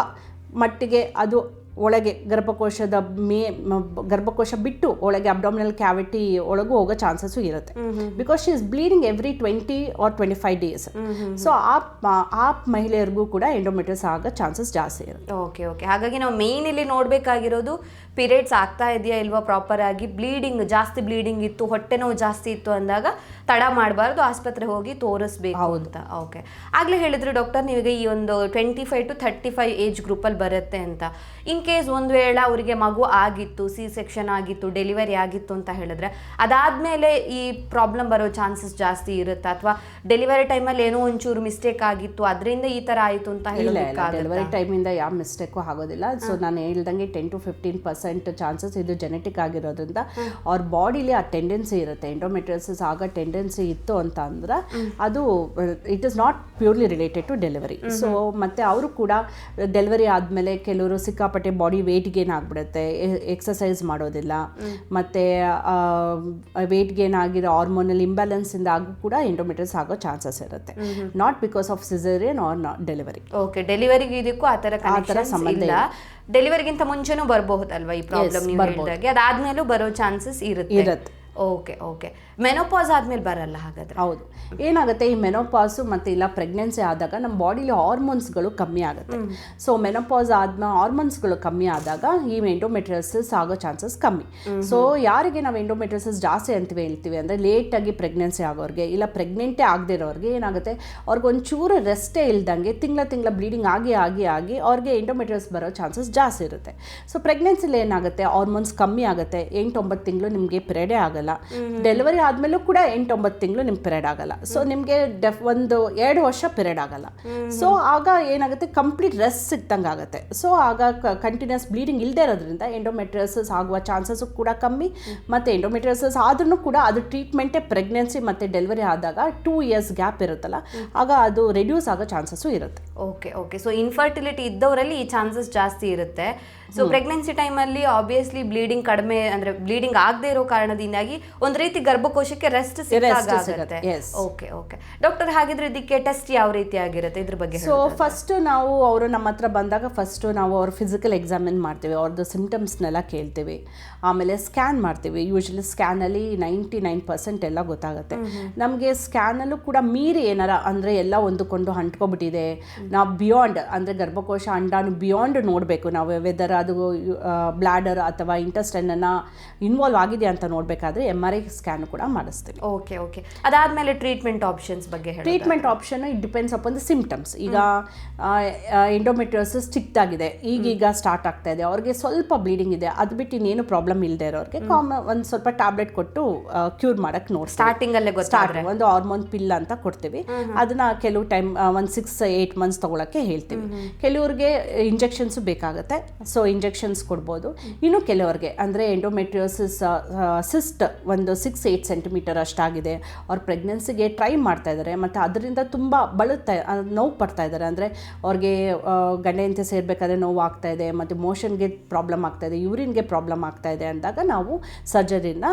ಮಟ್ಟಿಗೆ ಅದು ಒಳಗೆ ಗರ್ಭಕೋಶದ ಮೇ ಗರ್ಭಕೋಶ ಬಿಟ್ಟು ಒಳಗೆ ಅಬ್ಡಾಮಿನಲ್ ಕ್ಯಾವಿಟಿ ಒಳಗೂ ಹೋಗೋ ಚಾನ್ಸಸ್ಸು ಇರುತ್ತೆ. Because she is bleeding every twenty or twenty five days so ಆ ಆ ಮಹಿಳೆಯರಿಗೂ ಕೂಡ ಎಂಡೋಮೆಟ್ರಿಯಸ್ ಆಗೋ ಚಾನ್ಸಸ್ ಜಾಸ್ತಿ ಇರುತ್ತೆ. ಓಕೆ ಓಕೆ ಹಾಗಾಗಿ ನಾವು ಮೇನ್ ಇಲ್ಲಿ ನೋಡಬೇಕಾಗಿರೋದು ಪೀರಿಯಡ್ಸ್ ಆಗ್ತಾ ಇದೆಯಾ ಇಲ್ವಾ ಪ್ರಾಪರ್ ಆಗಿ? ಬ್ಲೀಡಿಂಗ್ ಜಾಸ್ತಿ ಬ್ಲೀಡಿಂಗ್ ಇತ್ತು ಹೊಟ್ಟೆ ನೋವು ಜಾಸ್ತಿ ಇತ್ತು ಅಂದಾಗ ತಡ ಮಾಡಬಾರ್ದು ಆಸ್ಪತ್ರೆ ಹೋಗಿ ತೋರಿಸ್ಬೇಕು ಅಂತ. ಓಕೆ ಆಗ್ಲೇ ಹೇಳಿದ್ರು ಡಾಕ್ಟರ್ ನೀವೀಗ ಈ ಒಂದು twenty five to thirty five age ಗ್ರೂಪಲ್ಲಿ ಬರುತ್ತೆ ಅಂತ. ಇನ್ ಕೇಸ್ ಒಂದು ವೇಳೆ ಅವರಿಗೆ ಮಗು ಆಗಿತ್ತು ಸಿ ಸೆಕ್ಷನ್ ಆಗಿತ್ತು ಡೆಲಿವರಿ ಆಗಿತ್ತು ಅಂತ ಹೇಳಿದ್ರೆ ಅದಾದ್ಮೇಲೆ ಈ ಪ್ರಾಬ್ಲಮ್ ಬರೋ ಚಾನ್ಸಸ್ ಜಾಸ್ತಿ ಇರುತ್ತೆ. ಅಥವಾ ಡೆಲಿವರಿ ಟೈಮಲ್ಲಿ ಏನೋ ಒಂಚೂರು ಮಿಸ್ಟೇಕ್ ಆಗಿತ್ತು ಅದರಿಂದ ಈ ತರ ಆಯಿತು ಅಂತ ಹೇಳಿ ಡೆಲಿವರಿ ಟೈಮಿಂದ ಯಾವ ಮಿಸ್ಟೇಕು ಆಗೋದಿಲ್ಲ ಸೊ ನಾನು ಹೇಳ್ದಂಗೆ ten to fifteen percent chances ಇದು ಜೆನೆಟಿಕ್ ಆಗಿರೋದ್ರಿಂದ ಅವ್ರ ಬಾಡಿಲಿ ಆ ಟೆಂಡೆನ್ಸಿ ಇರುತ್ತೆ. ಎಂಡೋಮೆಟ್ರಿಯಸಿಸ್ ಆಗೋ ಟೆಂಡೆನ್ಸಿ ಇತ್ತು ಅಂತ ಅಂದ್ರೆ ಅದು it is not purely related to delivery so ಮತ್ತೆ ಅವರು ಕೂಡ ಡೆಲಿವರಿ ಆದಮೇಲೆ ಕೆಲವರು ಸಿಕ್ಕಾಪಟ್ಟೆ ಬಾಡಿ ವೇಟ್ ಗೇನ್ ಆಗಿಬಿಡುತ್ತೆ ಎಕ್ಸಸೈಸ್ ಮಾಡೋದಿಲ್ಲ. ಮತ್ತೆ ವೇಟ್ ಗೇನ್ ಆಗಿರೋ ಹಾರ್ಮೋನಲ್ ಇಂಬ್ಯಾಲೆನ್ಸ್ ಇಂದ ಆಗು ಕೂಡ ಎಂಡೋಮೆಟ್ರಿಯಸ್ ಆಗೋ ಚಾನ್ಸಸ್ ಇರುತ್ತೆ. Not because of caesarean or not delivery okay ಡೆಲಿವರಿಗೆ ಇದಕ್ಕೂ ಆ ಥರ ಸಂಬಂಧ ಇಲ್ಲ. ಡೆಲಿವರಿಗಿಂತ ಮುಂಚೆನೂ ಬರಬಹುದಲ್ವಾ ಈ ಪ್ರಾಬ್ಲಮ್ ನೀವು ಹೇಳಿದಾಗೆ? ಅದಾದ್ಮೇಲೂ ಬರೋ ಚಾನ್ಸಸ್ ಇರುತ್ತೆ. ಇರುತ್ತೆ. ಓಕೆ ಓಕೆ ಮೆನೋಪಾಸ್ ಆದ್ಮೇಲೆ ಬರಲ್ಲ ಹಾಗಾದ್ರೆ. ಹೌದು. ಏನಾಗುತ್ತೆ ಈ ಮೆನೋಪಾಸು ಮತ್ತೆ ಇಲ್ಲ ಪ್ರೆಗ್ನೆನ್ಸಿ ಆದಾಗ ನಮ್ಮ ಬಾಡಿಲಿ ಹಾರ್ಮೋನ್ಸ್ಗಳು ಕಮ್ಮಿ ಆಗುತ್ತೆ. ಸೊ ಮೆನೋಪಾಸ್ ಆದ್ಮೇಲೆ ಹಾರ್ಮೋನ್ಸ್ಗಳು ಕಮ್ಮಿ ಆದಾಗ ಈ ಎಂಡೋಮೆಟ್ರಿಯಸಿಸ್ ಆಗೋ ಚಾನ್ಸಸ್ ಕಮ್ಮಿ. ಸೊ ಯಾರಿಗೆ ನಾವು ಎಂಡೋಮೆಟ್ರಿಯಸಿಸ್ ಜಾಸ್ತಿ ಅಂತ ಹೇಳ್ತೀವಿ ಅಂದರೆ ಲೇಟಾಗಿ ಪ್ರೆಗ್ನೆನ್ಸಿ ಆಗೋರಿಗೆ ಇಲ್ಲ ಪ್ರೆಗ್ನೆಂಟೇ ಆಗದೆ ಇರೋರಿಗೆ ಏನಾಗುತ್ತೆ ಅವ್ರಿಗೆ ಒಂಚೂರು ರೆಸ್ಟೇ ಇಲ್ದಂಗೆ ತಿಂಗಳ ತಿಂಗಳ ಬ್ಲೀಡಿಂಗ್ ಆಗಿ ಆಗಿ ಆಗಿ ಅವ್ರಿಗೆ ಎಂಡೋಮೆಟ್ರಿಯಸ್ ಬರೋ ಚಾನ್ಸಸ್ ಜಾಸ್ತಿ ಇರುತ್ತೆ. ಸೊ ಪ್ರೆಗ್ನೆನ್ಸಿಲಿ ಏನಾಗುತ್ತೆ ಹಾರ್ಮೋನ್ಸ್ ಕಮ್ಮಿ ಆಗುತ್ತೆ ಎಂಟು ಒಂಬತ್ತು ತಿಂಗಳು ನಿಮಗೆ ಪಿರಿಯಡೇ ಆಗಲ್ಲ. ಡೆಲಿವರಿ ಆದಮೇಲೂ ಕೂಡ ಎಂಟು ಒಂಬತ್ತು ತಿಂಗಳು ನಿಮ್ಗೆ ಪಿರಿಯಡ್ ಆಗಲ್ಲ. ಸೊ ನಿಮಗೆ ಒಂದು ಎರಡು ವರ್ಷ ಪಿರಿಯಡ್ ಆಗಲ್ಲ. ಸೊ ಆಗ ಏನಾಗುತ್ತೆ? ಕಂಪ್ಲೀಟ್ ರೆಸ್ಟ್ ಸಿಕ್ತಂಗೆ ಆಗುತ್ತೆ. ಸೊ ಆಗ ಕಂಟಿನ್ಯೂಸ್ ಬ್ಲೀಡಿಂಗ್ ಇಲ್ಲದೆ ಇರೋದ್ರಿಂದ ಎಂಡೋಮೆಟ್ರಿಯಸಸ್ ಆಗುವ ಚಾನ್ಸಸ್ ಕೂಡ ಕಮ್ಮಿ. ಮತ್ತೆ ಎಂಡೋಮೆಟ್ರಿಯಸಸ್ ಆದ್ರೂ ಕೂಡ ಅದು ಟ್ರೀಟ್ಮೆಂಟೇ ಪ್ರೆಗ್ನೆನ್ಸಿ ಮತ್ತೆ ಡೆಲಿವರಿ ಆದಾಗ ಟೂ ಇಯರ್ಸ್ ಗ್ಯಾಪ್ ಇರುತ್ತಲ್ಲ, ಆಗ ಅದು ರೆಡ್ಯೂಸ್ ಆಗೋ ಚಾನ್ಸಸ್ಸು ಇರುತ್ತೆ. ಓಕೆ ಓಕೆ ಸೊ ಇನ್ಫರ್ಟಿಲಿಟಿ ಇದ್ದವರಲ್ಲಿ ಈ ಚಾನ್ಸಸ್ ಜಾಸ್ತಿ ಇರುತ್ತೆ. ಸೊ ಪ್ರೆಗ್ನೆನ್ಸಿ ಟೈಮಲ್ಲಿ ಆಬ್ವಿಯಸ್ಲಿ ಬ್ಲೀಡಿಂಗ್ ಕಡಿಮೆ ಅಂದ್ರೆ ಬ್ಲೀಡಿಂಗ್ ಆಗದೆ ಇರೋ ಕಾರಣದಿಂದಾಗಿ ಒಂದು ರೀತಿ ಗರ್ಭಕೋಶಕ್ಕೆ ರೆಸ್ಟ್ ಸಿಗುತ್ತೆ. ಓಕೆ ಓಕೆ ಡಾಕ್ಟರ್ ಹಾಗಿದ್ರೆ ಇದಕ್ಕೆ ಟೆಸ್ಟ್ ಯಾವ ರೀತಿ ಆಗಿರುತ್ತೆ? ಇದ್ರ ಬಗ್ಗೆ ಸೊ ಫಸ್ಟ್ ನಾವು ಅವರು ನಮ್ಮ ಹತ್ರ ಬಂದಾಗ ಫಸ್ಟ್ ನಾವು ಅವ್ರ ಫಿಸಿಕಲ್ ಎಕ್ಸಾಮಿನ್ ಮಾಡ್ತೀವಿ. ಅವ್ರದ್ದು ಸಿಮ್ಟಮ್ಸ್ನೆಲ್ಲ ಕೇಳ್ತೀವಿ. ಆಮೇಲೆ ಸ್ಕ್ಯಾನ್ ಮಾಡ್ತೀವಿ. ಯೂಶಲಿ ಸ್ಕ್ಯಾನಲ್ಲಿ ನೈಂಟಿ ನೈನ್ ಪರ್ಸೆಂಟ್ ಎಲ್ಲ ಗೊತ್ತಾಗುತ್ತೆ. ನಮಗೆ ಸ್ಕ್ಯಾನಲ್ಲೂ ಕೂಡ ಮೀರಿ ಏನಾರ ಅಂದರೆ ಎಲ್ಲ ಹೊಂದ್ಕೊಂಡು ಅಂಟ್ಕೊಬಿಟ್ಟಿದೆ ನಾವು ಬಿಯಾಂಡ್ ಅಂದರೆ ಗರ್ಭಕೋಶ ಅಂಡಾನು ಬಿಯಾಂಡ್ ನೋಡಬೇಕು. ನಾವು ವೆದರ್ ಅದು ಬ್ಲ್ಯಾಡರ್ ಅಥವಾ ಇಂಟೆಸ್ಟೈನನ್ನು ಇನ್ವಾಲ್ವ್ ಆಗಿದೆ ಅಂತ ನೋಡಬೇಕಾದ್ರೆ ಎಂ ಆರ್ ಐ ಸ್ಕ್ಯಾನ್ ಕೂಡ ಮಾಡಿಸ್ತೀವಿ ಓಕೆ ಓಕೆ ಅದಾದ್ಮೇಲೆ ಟ್ರೀಟ್ಮೆಂಟ್ ಆಪ್ಷನ್ಸ್ ಬಗ್ಗೆ treatment option it depends upon the symptoms ಈಗ ಎಂಡೋಮೆಟ್ರಿಯೋಸಿಸ್ ಚಿಕ್ಕದಾಗಿದೆ. ಈಗೀಗ ಸ್ಟಾರ್ಟ್ ಆಗ್ತಾ ಇದೆ. ಅವ್ರಿಗೆ ಸ್ವಲ್ಪ ಬ್ಲೀಡಿಂಗ್ ಇದೆ. ಅದು ಬಿಟ್ಟು ಇನ್ನೇನು ಪ್ರಾಬ್ಲಮ್ ಇಲ್ಲದೆ ಇರೋರಿಗೆ ಕಾಮ ಒಂದು ಸ್ವಲ್ಪ ಟ್ಯಾಬ್ಲೆಟ್ ಕೊಟ್ಟು ಕ್ಯೂರ್ ಮಾಡಕ್ಕೆ ನೋಡಿ ಸ್ಟಾರ್ಟಿಂಗ್ ಅಲ್ಲೇ ಸ್ಟಾರ್ಟ್ ಒಂದು ಹಾರ್ಮೋನ್ ಪಿಲ್ ಅಂತ ಕೊಡ್ತೀವಿ. ಅದನ್ನ ಕೆಲವು ಟೈಮ್ ಒಂದು ಸಿಕ್ಸ್ ಏಯ್ಟ್ ಮಂತ್ಸ್ ತಗೊಳಕ್ಕೆ ಹೇಳ್ತೀವಿ. ಕೆಲವ್ರಿಗೆ ಇಂಜೆಕ್ಷನ್ಸ್ ಬೇಕಾಗುತ್ತೆ. ಸೊ ಇಂಜೆಕ್ಷನ್ಸ್ ಕೊಡ್ಬೋದು. ಇನ್ನು ಕೆಲವರಿಗೆ ಅಂದರೆ ಎಂಡೋಮೆಟ್ರಿಯೋಸಿಸ್ ಸಿಸ್ಟ್ ಒಂದು ಸಿಕ್ಸ್ ಏಯ್ಟ್ ಸೆಂಟಿಮೀಟರ್ ಅಷ್ಟಾಗಿದೆ. ಅವ್ರ ಪ್ರೆಗ್ನೆನ್ಸಿಗೆ ಟ್ರೈ ಮಾಡ್ತಾ ಇದ್ದಾರೆ ಮತ್ತು ಅದರಿಂದ ತುಂಬ ಬಳಲ್ತಾ ಆ, ನೋವು ಪಡ್ತಾ ಇದ್ದಾರೆ ಅಂದರೆ ಅವ್ರಿಗೆ ಆ, ಗಂಡ ಹೆಂಡತಿ ಸೇರಬೇಕಾದ್ರೆ ನೋವು ಆಗ್ತಾ ಇದೆ ಮತ್ತು ಮೋಷನ್ಗೆ ಪ್ರಾಬ್ಲಮ್ ಆಗ್ತಾ ಇದೆ ಯೂರಿನ್ಗೆ ಪ್ರಾಬ್ಲಮ್ ಆಗ್ತಾ ಇದೆ ಅಂದಾಗ ನಾವು ಸರ್ಜರಿನ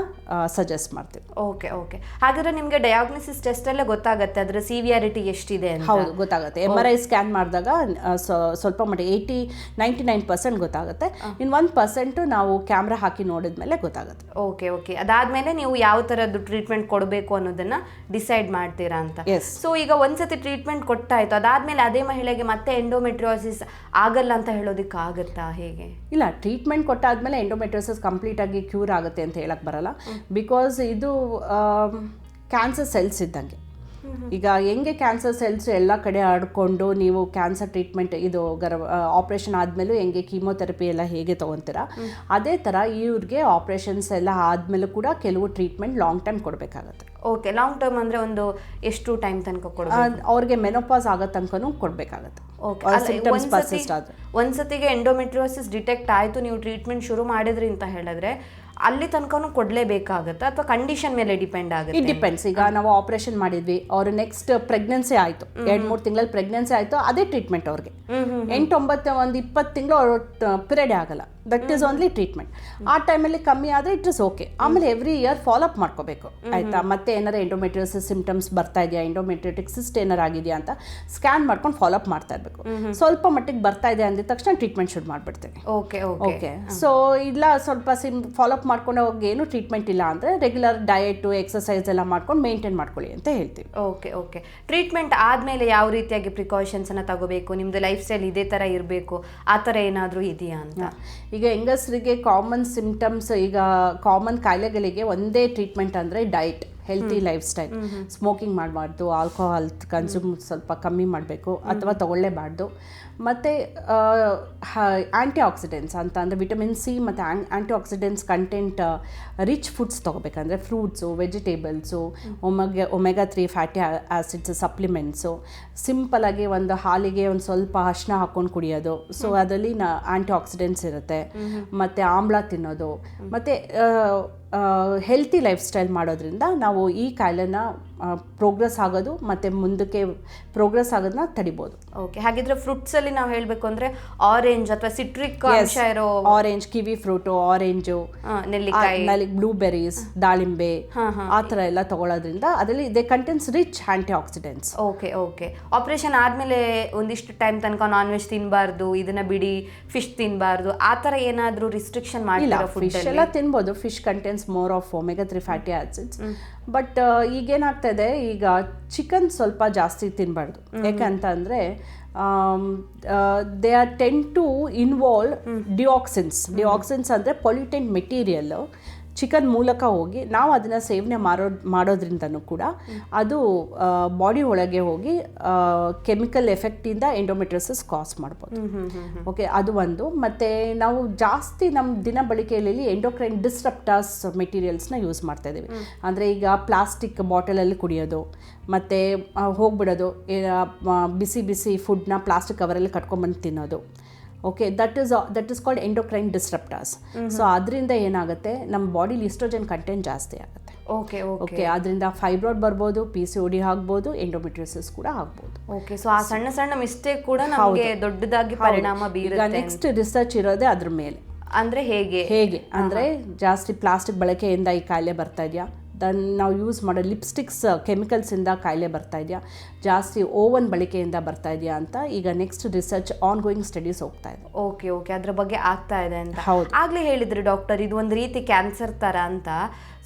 ಸಜೆಸ್ಟ್ ಮಾಡ್ತೀವಿ. ಓಕೆ ಓಕೆ ಹಾಗಾದ್ರೆ ನಿಮಗೆ ಡಯಾಗ್ನೋಸಿಸ್ ಟೆಸ್ಟ್ ಅಲ್ಲೇ ಗೊತ್ತಾಗುತ್ತೆ. ಅದರ ಸಿವಿಯಾರಿಟಿ ಎಷ್ಟಿದೆ ಅಂತ? ಹೌದು ಗೊತ್ತಾಗುತ್ತೆ. ಎಂ ಆರ್ ಐ ಸ್ಕ್ಯಾನ್ ಮಾಡಿದಾಗ ಸ್ವಲ್ಪ ಮಟ್ಟ ಏಯ್ಟಿ ನೈಂಟಿ ನೈನ್ ಪರ್ಸೆಂಟ್ ಗೊತ್ತಾಗುತ್ತೆ. ಇನ್ನು ಒನ್ ಪರ್ಸೆಂಟು ನಾವು ಕ್ಯಾಮ್ರಾ ಹಾಕಿ ನೋಡಿದ್ಮೇಲೆ ಗೊತ್ತಾಗುತ್ತೆ. ಓಕೆ ಓಕೆ ಅದಾದ್ಮೇಲೆ ನೀವು ಯಾವ ಥರದ್ದು ಟ್ರೀಟ್ಮೆಂಟ್ ಕೊಡಬೇಕು ಅನ್ನೋದನ್ನ ಡಿಸೈಡ್ ಮಾಡ್ತೀರಾ ಅಂತ. ಸೊ ಈಗ ಒಂದ್ಸತಿ ಟ್ರೀಟ್ಮೆಂಟ್ ಕೊಟ್ಟಾಯ್ತು. ಅದಾದ್ಮೇಲೆ ಅದೇ ಮಹಿಳೆಗೆ ಮತ್ತೆ ಎಂಡೋಮೆಟ್ರಿಯೋಸಿಸ್ ಆಗಲ್ಲ ಅಂತ ಹೇಳೋದಿಕ್ಕೆ ಆಗುತ್ತಾ ಹೇಗೆ? ಇಲ್ಲ ಟ್ರೀಟ್ಮೆಂಟ್ ಕೊಟ್ಟಾದ್ಮೇಲೆ ಎಂಡೋಮೆಟ್ರೋಸಿಸ್ ಕಂಪ್ಲೀಟಾಗಿ ಕ್ಯೂರ್ ಆಗುತ್ತೆ ಅಂತ ಹೇಳಕ್ ಬರಲ್ಲ. ಬಿಕಾಸ್ ಇದು ಕ್ಯಾನ್ಸರ್ ಸೆಲ್ಸ್ ಇದ್ದಂಗೆ. ಈಗ ಹೆಂಗೆ ಕ್ಯಾನ್ಸರ್ ಸೆಲ್ಸ್ ಎಲ್ಲ ಕಡೆ ಆಡ್ಕೊಂಡು ನೀವು ಕ್ಯಾನ್ಸರ್ ಟ್ರೀಟ್ಮೆಂಟ್ ಇದು ಗರ್ಭ ಆಪ್ರೇಷನ್ ಆದಮೇಲೂ ಹೆಂಗೆ ಕೀಮೋಥೆರಪಿ ಎಲ್ಲ ಹೇಗೆ ತೊಗೊತೀರಾ? ಅದೇ ಥರ ಇವ್ರಿಗೆ ಆಪ್ರೇಷನ್ಸ್ ಎಲ್ಲ ಆದಮೇಲೂ ಕೂಡ ಕೆಲವು ಟ್ರೀಟ್ಮೆಂಟ್ ಲಾಂಗ್ ಟೈಮ್ ಕೊಡಬೇಕಾಗತ್ತೆ. ಓಕೆ ಲಾಂಗ್ ಟರ್ಮ್ ಅಂದ್ರೆ ಒಂದು ಎಷ್ಟು ಟೈಮ್ ತನಕ ಕೊಡಬೇಕು? ಅವ್ರಿಗೆ ಮೆನೋಪಾಸ್ ಆಗೋ ತನಕನೂ ಕೊಡಬೇಕಾಗತ್ತೆ. ಒಂದ್ಸತಿಗೆ ಎಂಡೋಮೆಟ್ರಿಯೋಸಿಸ್ ಡಿಟೆಕ್ಟ್ ಆಯ್ತು ನೀವು ಟ್ರೀಟ್ಮೆಂಟ್ ಶುರು ಮಾಡಿದ್ರಿ ಅಂತ ಹೇಳಿದ್ರೆ ಅಲ್ಲಿ ತನಕನೂ ಕೊಡ್ಲೇಬೇಕಾಗತ್ತಾ? ಅಥವಾ ಕಂಡೀಷನ್ ಮೇಲೆ ಡಿಪೆಂಡ್ ಆಗುತ್ತೆ ಇಟ್ ಡಿಪೆಂಡ್ಸ್ ಈಗ ನಾವು ಆಪರೇಷನ್ ಮಾಡಿದ್ವಿ ಅವ್ರ ನೆಕ್ಸ್ಟ್ ಪ್ರೆಗ್ನೆನ್ಸಿ ಆಯ್ತು. ಎರಡ್ ಮೂರು ತಿಂಗಳಲ್ಲಿ ಪ್ರೆಗ್ನೆನ್ಸಿ ಆಯ್ತು ಅದೇ ಟ್ರೀಟ್ಮೆಂಟ್ ಅವ್ರಿಗೆ. ಎಂಟು ಒಂಬತ್ತು ಒಂದು ಇಪ್ಪತ್ತು ತಿಂಗಳು ಅವ್ರ ಪಿರಿಯಡ್ ಆಗಲ್ಲ. ದಟ್ ಈಸ್ ಓನ್ಲಿ ಟ್ರೀಟ್ಮೆಂಟ್ ಆ ಟೈಮಲ್ಲಿ ಕಮ್ಮಿ ಆದರೆ ಇಟ್ ಇಸ್ ಓಕೆ ಆಮೇಲೆ ಎವ್ರಿ ಇಯರ್ ಫಾಲೋ ಅಪ್ ಮಾಡ್ಕೋಬೇಕು. ಆಯಿತಾ? ಮತ್ತೆ ಏನಾರ ಎಂಡೋಮೆಟ್ರಿಯೋಸಿಸ್ ಸಿಂಪ್ಟಮ್ಸ್ ಬರ್ತಾ ಇದೆಯಾ? ಎಂಡೋಮೆಟ್ರಿಟಿಕ್ ಸಿಸ್ಟ್ ಏನಾರು ಆಗಿದೆಯಾ ಅಂತ ಸ್ಕ್ಯಾನ್ ಮಾಡ್ಕೊಂಡು ಫಾಲೋ ಅಪ್ ಮಾಡ್ತಾ ಇರಬೇಕು. ಸ್ವಲ್ಪ ಮಟ್ಟಿಗೆ ಬರ್ತಾ ಇದೆ ಅಂದಿದ ತಕ್ಷಣ ಟ್ರೀಟ್ಮೆಂಟ್ ಶುರು ಮಾಡಿಬಿಡ್ತೀನಿ. ಓಕೆ ಓಕೆ ಸೊ ಇಲ್ಲ ಸ್ವಲ್ಪ ಸಿಮ್ ಫಾಲೋ ಅಪ್ ಮಾಡ್ಕೊಂಡು ಹೋಗಿ ಏನು ಟ್ರೀಟ್ಮೆಂಟ್ ಇಲ್ಲ ಅಂದರೆ ರೆಗ್ಯುಲರ್ ಡಯಟು ಎಕ್ಸಸೈಸ್ ಎಲ್ಲ ಮಾಡ್ಕೊಂಡು ಮೇಂಟೈನ್ ಮಾಡ್ಕೊಳ್ಳಿ ಅಂತ ಹೇಳ್ತೀವಿ. ಓಕೆ ಓಕೆ ಟ್ರೀಟ್ಮೆಂಟ್ ಆದಮೇಲೆ ಯಾವ ರೀತಿಯಾಗಿ ಪ್ರಿಕಾಷನ್ಸನ್ನು ತಗೋಬೇಕು? ನಿಮ್ಮದು ಲೈಫ್ ಸ್ಟೈಲ್ ಇದೇ ಥರ ಇರಬೇಕು. ಆ ಥರ ಏನಾದರೂ ಇದೆಯಾ ಅಂತ? ಈಗ ಹೆಂಗಸರಿಗೆ ಕಾಮನ್ ಸಿಂಪ್ಟಮ್ಸ್ ಈಗ ಕಾಮನ್ ಕಾಯಿಲೆಗಳಿಗೆ ಒಂದೇ ಟ್ರೀಟ್ಮೆಂಟ್ ಅಂದರೆ diet healthy lifestyle smoking ಮಾಡಬಾರ್ದು ಆಲ್ಕೋಹಾಲ್ ಕನ್ಸ್ಯೂಮ್ ಸ್ವಲ್ಪ ಕಮ್ಮಿ ಮಾಡಬೇಕು ಅಥವಾ ತಗೊಳ್ಳೇಬಾರ್ದು. ಮತ್ತು ಆ್ಯಂಟಿ ಆಕ್ಸಿಡೆಂಟ್ಸ್ ಅಂತ ಅಂದರೆ ವಿಟಮಿನ್ ಸಿ ಮತ್ತು antioxidants content rich foods ತೊಗೋಬೇಕಂದ್ರೆ fruits vegetables omega omega three fatty acids supplements ಸಿಂಪಲಾಗಿ ಒಂದು ಹಾಲಿಗೆ ಒಂದು ಸ್ವಲ್ಪ ಅರಿಶಿನ ಹಾಕ್ಕೊಂಡು ಕುಡಿಯೋದು. ಸೊ ಅದರಲ್ಲಿ ನ ಆ್ಯಂಟಿ ಆಕ್ಸಿಡೆಂಟ್ಸ್ ಇರುತ್ತೆ ಮತ್ತು ಆಮ್ಲ ತಿನ್ನೋದು. ಮತ್ತು ಹೆಲ್ತಿ ಲೈಫ್ ಸ್ಟೈಲ್ ಮಾಡೋದ್ರಿಂದ ನಾವು ಈ ಕಾಯಿಲೆನ ಪ್ರೋಗ್ರೆಸ್ ಆಗೋದು ಮತ್ತು ಮುಂದಕ್ಕೆ ಪ್ರೋಗ್ರೆಸ್ ಆಗೋದನ್ನ ತಡಿಬೋದು. ಓಕೆ ಹಾಗಿದ್ರೆ ಫ್ರೂಟ್ಸಲ್ಲಿ ನಾವು ಹೇಳಬೇಕು ಅಂದ್ರೆ ಆರೆಂಜ್ ಅಥವಾ ಸಿಟ್ರಿಕ್ ಅಂಶ ಇರೋ ಆರೆಂಜ್ ಕಿವಿ ಫ್ರೂಟು ಆರೆಂಜು ನೆಲ್ಲಿಕಾಯಿ. ಬ್ಲೂಬೆರೀಸ್ ದಾಳಿಂಬೆ ಆ ಥರ ಎಲ್ಲ ತಗೊಳ್ಳೋದ್ರಿಂದ ಅದರಲ್ಲಿ they contains rich antioxidants okay okay operation ಆದಮೇಲೆ ಒಂದಿಷ್ಟು ಟೈಮ್ ತನಕ ನಾನ್ ವೆಜ್ ತಿನ್ನಬಾರ್ದು ಇದನ್ನ ಬಿಡಿ ಫಿಶ್ ತಿನ್ನಬಾರ್ದು ಆ ಥರ ಏನಾದರೂ ರಿಸ್ಟ್ರಿಕ್ಷನ್ ಮಾಡಿಲ್ಲ ಫಿಶ್ ಎಲ್ಲ ತಿನ್ಬೋದು. Fish contains more of omega three fatty acids but ಈಗೇನಾಗ್ತದೆ ಈಗ ಚಿಕನ್ ಸ್ವಲ್ಪ ಜಾಸ್ತಿ ತಿನ್ನಬಾರ್ದು ಯಾಕಂತ ಆ they are tend to involve dioxins dioxins ಅಂದರೆ ಪೊಲ್ಯೂಟೆಂಟ್ ಮೆಟೀರಿಯಲ್ ಚಿಕನ್ ಮೂಲಕ ಹೋಗಿ ನಾವು ಅದನ್ನು ಸೇವನೆ ಮಾಡೋ ಮಾಡೋದ್ರಿಂದನೂ ಕೂಡ ಅದು ಬಾಡಿ ಒಳಗೆ ಹೋಗಿ ಕೆಮಿಕಲ್ ಎಫೆಕ್ಟಿಂದ ಎಂಡೋಮೆಟ್ರಸಸ್ ಕಾಸ್ ಮಾಡ್ಬೋದು. ಓಕೆ ಅದು ಒಂದು. ಮತ್ತು ನಾವು ಜಾಸ್ತಿ ನಮ್ಮ ದಿನ ಬಳಕೆಯಲ್ಲಿ ಎಂಡೋಕ್ರೈನ್ ಡಿಸ್ಟ್ರಪ್ಟಾಸ್ ಮೆಟೀರಿಯಲ್ಸ್ನ ಯೂಸ್ ಮಾಡ್ತಾ ಇದ್ದೀವಿ. ಅಂದರೆ ಈಗ ಪ್ಲಾಸ್ಟಿಕ್ ಬಾಟಲಲ್ಲಿ ಕುಡಿಯೋದು ಮತ್ತು ಹೋಗ್ಬಿಡೋದು ಬಿಸಿ ಬಿಸಿ ಫುಡ್ನ ಪ್ಲಾಸ್ಟಿಕ್ ಕವರಲ್ಲಿ ಕಟ್ಕೊಂಡ್ಬಂದು ತಿನ್ನೋದು. Okay that is that is called endocrine disruptors so ಅದರಿಂದ ಏನಾಗುತ್ತೆ? ನಮ್ಮ ಬಾಡಿಲಿ ಇಸ್ಟ್ರೋಜನ್ ಕಂಟೆಂಟ್ ಜಾಸ್ತಿ ಆಗುತ್ತೆ. ಓಕೆ ಓಕೆ ಅದರಿಂದ ಫೈಬ್ರಾಯ್ಡ್ ಬರ್ಬೋದು ಪಿ ಸಿ ಒ ಡಿ ಆಗ್ಬೋದು ಎಂಡೋಮೆಟ್ರಿಯೋಸಿಸ್ ಕೂಡ ಆಗ್ಬೋದು. ಓಕೆ ಸೊ ಆ ಸಣ್ಣ ಸಣ್ಣ ಮಿಸ್ಟೇಕ್ ಕೂಡ ನಮಗೆ ದೊಡ್ಡದಾಗಿ ಪರಿಣಾಮ ಬೀರುತ್ತೆ ನೆಕ್ಸ್ಟ್ ರಿಸರ್ಚ್ ಇರೋದೇ ಅದ್ರ ಮೇಲೆ. ಅಂದ್ರೆ ಹೇಗೆ? ಹೇಗೆ? ಅಂದರೆ ಜಾಸ್ತಿ ಪ್ಲಾಸ್ಟಿಕ್ ಬಳಕೆಯಿಂದ ಈ ಕಾಯಿಲೆ ಬರ್ತಾ ಇದೆಯಾ? ದನ್ ನಾವು ಯೂಸ್ ಮಾಡೋ ಲಿಪ್ಸ್ಟಿಕ್ಸ್ ಕೆಮಿಕಲ್ಸಿಂದ ಕಾಯಿಲೆ ಬರ್ತಾ ಇದೆಯಾ? ಜಾಸ್ತಿ ಓವನ್ ಬಳಕೆಯಿಂದ ಬರ್ತಾ ಇದೆಯಾ ಅಂತ ಈಗ next research ongoing studies ಹೋಗ್ತಾ ಇದೆ. ಓಕೆ ಓಕೆ ಅದ್ರ ಬಗ್ಗೆ ಆಗ್ತಾ ಇದೆ ಅಂತ. ಹೌದು. ಆಗಲೇ ಹೇಳಿದ್ರು ಡಾಕ್ಟರ್ ಇದು ಒಂದು ರೀತಿ ಕ್ಯಾನ್ಸರ್ ಥರ ಅಂತ.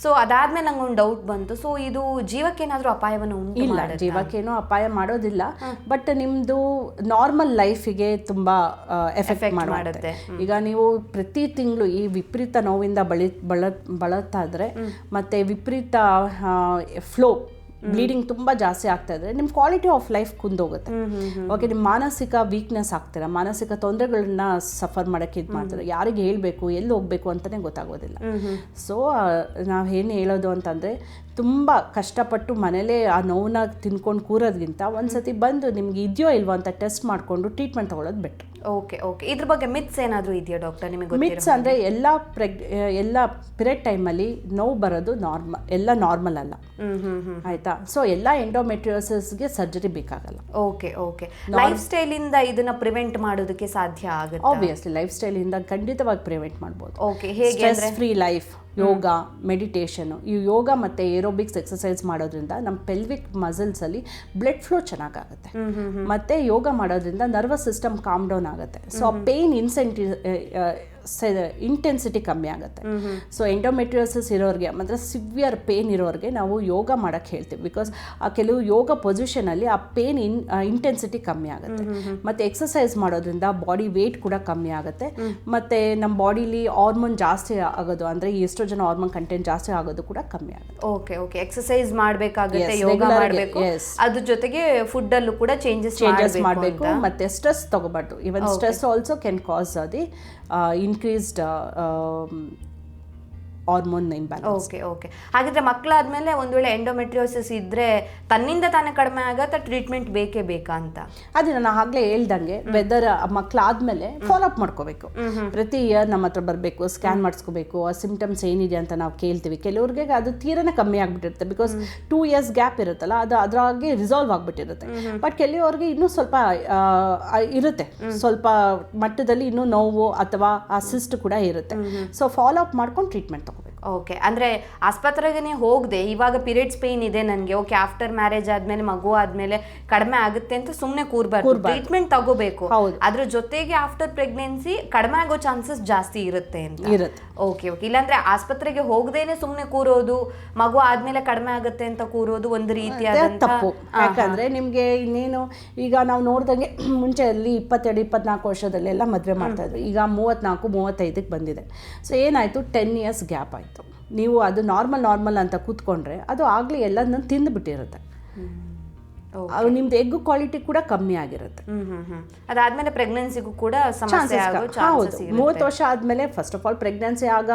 ಸೊ ಅದಾದ್ಮೇಲೆ ನಂಗೆ ಒಂದು ಡೌಟ್ ಬಂತು. ಸೊ ಇದು ಜೀವಕ್ಕೇನಾದ್ರೂ ಅಪಾಯವನ್ನು ಉಂಟು ಇಲ್ಲ? ಜೀವಕ್ಕೇನೂ ಅಪಾಯ ಮಾಡೋದಿಲ್ಲ. ಬಟ್ ನಿಮ್ಮದು ನಾರ್ಮಲ್ ಲೈಫಿಗೆ ತುಂಬ ಎಫೆಕ್ಟ್ ಮಾಡುತ್ತೆ. ಈಗ ನೀವು ಪ್ರತಿ ತಿಂಗಳು ಈ ವಿಪರೀತ ನೋವಿಂದ ಬಳಿ ಬಳ ಬಳತಾದರೆ ಮತ್ತೆ ವಿಪರೀತ ಫ್ಲೋ ಬ್ಲೀಡಿಂಗ್ ತುಂಬ ಜಾಸ್ತಿ ಆಗ್ತಾ ಇದ್ರೆ ನಿಮ್ಮ ಕ್ವಾಲಿಟಿ ಆಫ್ ಲೈಫ್ ಕುಂದೋಗುತ್ತೆ. ಓಕೆ ನಿಮ್ಮ ಮಾನಸಿಕ ವೀಕ್ನೆಸ್ ಆಗ್ತೀರ? ಮಾನಸಿಕ ತೊಂದರೆಗಳನ್ನ ಸಫರ್ ಮಾಡಕ್ಕೆ ಇದು ಮಾಡ್ತಾರೆ ಯಾರಿಗೆ ಹೇಳಬೇಕು ಎಲ್ಲಿ ಹೋಗಬೇಕು ಅಂತಾನೆ ಗೊತ್ತಾಗೋದಿಲ್ಲ. ಸೊ ನಾವು ಏನು ಹೇಳೋದು ಅಂತಂದರೆ ತುಂಬ ಕಷ್ಟಪಟ್ಟು ಮನೇಲೇ ಆ ನೋವನ್ನ ತಿನ್ಕೊಂಡು ಕೂರೋದ್ಗಿಂತ ಒಂದ್ಸತಿ ಬಂದು ನಿಮ್ಗೆ ಇದೆಯೋ ಇಲ್ವೋ ಅಂತ ಟೆಸ್ಟ್ ಮಾಡಿಕೊಂಡು ಟ್ರೀಟ್ಮೆಂಟ್ ತಗೊಳ್ಳೋದು ಬೆಟ್ರ್ ಓಕೆ ಓಕೆ ಇದ್ರ ಬಗ್ಗೆ ಮಿತ್ಸ್ ಏನಾದರೂ ಇದೆಯಾ ಡಾಕ್ಟರ್ ನಿಮಗೆ ಮಿತ್ಸ್ ಅಂದರೆ ಎಲ್ಲ ಪ್ರೆಗ್ ಎಲ್ಲ ಪಿರಿಯಡ್ ಟೈಮಲ್ಲಿ ನೋವು ಬರೋದು ನಾರ್ಮಲ್ ಎಲ್ಲ ನಾರ್ಮಲ್ ಅಲ್ಲ. ಹ್ಮ್ ಆಯಿತಾ ಸೊ ಎಲ್ಲ ಎಂಡೋಮೆಟ್ರಿಯೋಸಿಸ್ಗೆ ಸರ್ಜರಿ ಬೇಕಾಗಲ್ಲ. ಓಕೆ ಓಕೆ ಲೈಫ್ ಸ್ಟೈಲ್ ಇಂದ ಇದನ್ನ ಪ್ರಿವೆಂಟ್ ಮಾಡೋದಕ್ಕೆ ಸಾಧ್ಯ ಆಗುತ್ತೆ? ಆಬ್ವಿಯಸ್ಲಿ ಲೈಫ್ ಸ್ಟೈಲಿಂದ ಖಂಡಿತವಾಗಿ ಪ್ರಿವೆಂಟ್ ಮಾಡ್ಬೋದು. ಓಕೆ ಹೇಗೆ ಸ್ಟ್ರೆಸ್ ಫ್ರೀ ಲೈಫ್ ಯೋಗ ಮೆಡಿಟೇಷನ್ ಈ ಯೋಗ ಮತ್ತು ಏರೋಬಿಕ್ಸ್ ಎಕ್ಸಸೈಸ್ ಮಾಡೋದ್ರಿಂದ ನಮ್ಮ ಪೆಲ್ವಿಕ್ ಮಸಲ್ಸಲ್ಲಿ ಬ್ಲಡ್ ಫ್ಲೋ ಚೆನ್ನಾಗಾಗುತ್ತೆ. ಮತ್ತು ಯೋಗ ಮಾಡೋದ್ರಿಂದ ನರ್ವಸ್ ಸಿಸ್ಟಮ್ ಕಾಮ್ ಡೌನ್ ಆಗುತ್ತೆ. ಸೊ ಪೇನ್ ಪೇಯ್ನ್ ಇನ್ಸೆಂಟಿ ಇಂಟೆನ್ಸಿಟಿ ಕಮ್ಮಿ ಆಗುತ್ತೆ. ಸೊ ಎಂಡೋಮೆಟ್ರಿಯೋಸಿಸ್ ಇರೋರಿಗೆ ಮಾತ್ರ ಸಿವಿಯರ್ ಪೇನ್ ಇರೋರಿಗೆ ನಾವು ಯೋಗ ಮಾಡೋಕ್ಕೆ ಹೇಳ್ತೀವಿ. ಬಿಕಾಸ್ ಆ ಕೆಲವು ಯೋಗ ಪೊಸಿಷನಲ್ಲಿ ಆ ಪೇನ್ ಇನ್ ಇಂಟೆನ್ಸಿಟಿ ಕಮ್ಮಿ ಆಗುತ್ತೆ. ಮತ್ತು ಎಕ್ಸಸೈಸ್ ಮಾಡೋದ್ರಿಂದ ಬಾಡಿ ವೇಟ್ ಕೂಡ ಕಮ್ಮಿ ಆಗುತ್ತೆ. ಮತ್ತು ನಮ್ಮ ಬಾಡಿಲಿ ಹಾರ್ಮೋನ್ ಜಾಸ್ತಿ ಆಗೋದು ಅಂದರೆ ಎಷ್ಟೋ ಜನ ಹಾರ್ಮೋನ್ ಕಂಟೆಂಟ್ ಜಾಸ್ತಿ ಆಗೋದು ಕೂಡ ಕಮ್ಮಿ ಆಗುತ್ತೆ. ಓಕೆ ಓಕೆ ಎಕ್ಸಸೈಸ್ ಮಾಡಬೇಕಾಗುತ್ತೆ ಯೋಗ ಮಾಡಬೇಕು. ಅದ್ರ ಜೊತೆಗೆ ಫುಡ್ ಅಲ್ಲೂ ಕೂಡ ಚೇಂಜಸ್ ಚೇಂಜಸ್ ಮಾಡಬೇಕು ಮತ್ತು stress ತಗೋಬಾರ್ದು. Even stress also can cause the Uh, increased uh, um, hormone imbalance okay okay ಹಾಗಿದ್ರೆ ಮಕ್ಕಳಾದ್ಮೇಲೆ ಒಂದು ವೇಳೆ ಎಂಡೋಮೆಟ್ರಿಯೋಸಿಸ್ ಇದ್ರೆ ತನ್ನಿಂದ ತಾನೇ ಕಡಿಮೆ ಆಗತ್ತೆ ಟ್ರೀಟ್ಮೆಂಟ್ ಬೇಕೇ ಬೇಕಾ ಅಂತ? ಅದೇ ನಾನು ಆಗ್ಲೇ ಹೇಳ್ದಂಗೆ ವೆದರ್ ಮಕ್ಕಳಾದ್ಮೇಲೆ ಫಾಲೋ ಅಪ್ ಮಾಡ್ಕೋಬೇಕು. ಪ್ರತಿ ಇಯರ್ ನಮ್ಮ ಹತ್ರ ಬರಬೇಕು ಸ್ಕ್ಯಾನ್ ಮಾಡಿಸ್ಕೋಬೇಕು ಆ ಸಿಂಪ್ಟಮ್ಸ್ ಏನಿದೆ ಅಂತ ನಾವು ಕೇಳ್ತೀವಿ. ಕೆಲವ್ರಿಗೆ ಅದು ತೀರನೇ ಕಮ್ಮಿ ಆಗ್ಬಿಟ್ಟಿರುತ್ತೆ ಬಿಕಾಸ್ ಟೂ ಇಯರ್ಸ್ ಗ್ಯಾಪ್ ಇರುತ್ತಲ್ಲ ಅದು ಅದ್ರಾಗೆ ರಿಸಾಲ್ವ್ ಆಗ್ಬಿಟ್ಟಿರುತ್ತೆ. ಬಟ್ ಕೆಲವ್ರಿಗೆ ಇನ್ನೂ ಸ್ವಲ್ಪ ಇರುತ್ತೆ. ಸ್ವಲ್ಪ ಮಟ್ಟದಲ್ಲಿ ಇನ್ನೂ ನೋವು ಅಥವಾ ಆ ಸಿಸ್ಟ್ ಕೂಡ ಇರುತ್ತೆ. ಸೊ ಫಾಲೋ ಅಪ್ ಮಾಡ್ಕೊಂಡು ಟ್ರೀಟ್ಮೆಂಟ್ ತಗೋಬೇಕು ಓಕೆ ಅಂದ್ರೆ ಆಸ್ಪತ್ರೆಗೆ ಹೋಗದೆ ಇವಾಗ ಪೀರಿಯಡ್ಸ್ ಪೇಯ್ನ್ ಇದೆ ನನಗೆ. ಓಕೆ ಆಫ್ಟರ್ ಮ್ಯಾರೇಜ್ ಆದಮೇಲೆ ಮಗು ಆದಮೇಲೆ ಕಡಿಮೆ ಆಗುತ್ತೆ ಅಂತ ಸುಮ್ಮನೆ ಕೂರ್ಬಾರ್ದು. ಟ್ರೀಟ್ಮೆಂಟ್ ತಗೋಬೇಕು. ಅದ್ರ ಜೊತೆಗೆ ಆಫ್ಟರ್ ಪ್ರೆಗ್ನೆನ್ಸಿ ಕಡಿಮೆ ಆಗೋ ಚಾನ್ಸಸ್ ಜಾಸ್ತಿ ಇರುತ್ತೆ ಅಂತ. ಓಕೆ ಓಕೆ ಇಲ್ಲಾಂದ್ರೆ ಆಸ್ಪತ್ರೆಗೆ ಹೋಗದೇನೆ ಸುಮ್ಮನೆ ಕೂರೋದು ಮಗು ಆದ್ಮೇಲೆ ಕಡಿಮೆ ಆಗುತ್ತೆ ಅಂತ ಕೂರೋದು ಒಂದು ರೀತಿಯಾದ ತಪ್ಪು. ಯಾಕಂದ್ರೆ ನಿಮ್ಗೆ ಇನ್ನೇನು ಈಗ ನಾವು ನೋಡ್ದಂಗೆ ಮುಂಚೆ ಅಲ್ಲಿ ಇಪ್ಪತ್ತೆರಡು ಇಪ್ಪತ್ನಾಲ್ಕು ವರ್ಷದಲ್ಲೆಲ್ಲ ಮದುವೆ ಮಾಡ್ತಾ ಇದ್ರು. ಈಗ ಮೂವತ್ನಾಲ್ಕು ಮೂವತ್ತೈದಕ್ಕೆ ಬಂದಿದೆ. ಸೊ ಏನಾಯ್ತು? ಟೆನ್ ಇಯರ್ಸ್ ಗ್ಯಾಪ್ ಆಯಿತು. ನೀವು ಅದು ನಾರ್ಮಲ್ ನಾರ್ಮಲ್ ಅಂತ ಕೂತ್ಕೊಂಡ್ರೆ ಅದು ಆಗಲಿ ಎಲ್ಲದನ್ನ ತಿಂದುಬಿಟ್ಟಿರುತ್ತೆ. ಅವ್ರು ನಿಮ್ದು ಎಗ್ ಕ್ವಾಲಿಟಿ ಕೂಡ ಕಮ್ಮಿ ಆಗಿರುತ್ತೆ. ಅದಾದ್ಮೇಲೆ ಪ್ರೆಗ್ನೆನ್ಸಿಗೂ ಕೂಡ ಹೌದು. ಮೂವತ್ತು ವರ್ಷ ಆದಮೇಲೆ ಫಸ್ಟ್ ಆಫ್ ಆಲ್ ಪ್ರೆಗ್ನೆನ್ಸಿ ಆಗ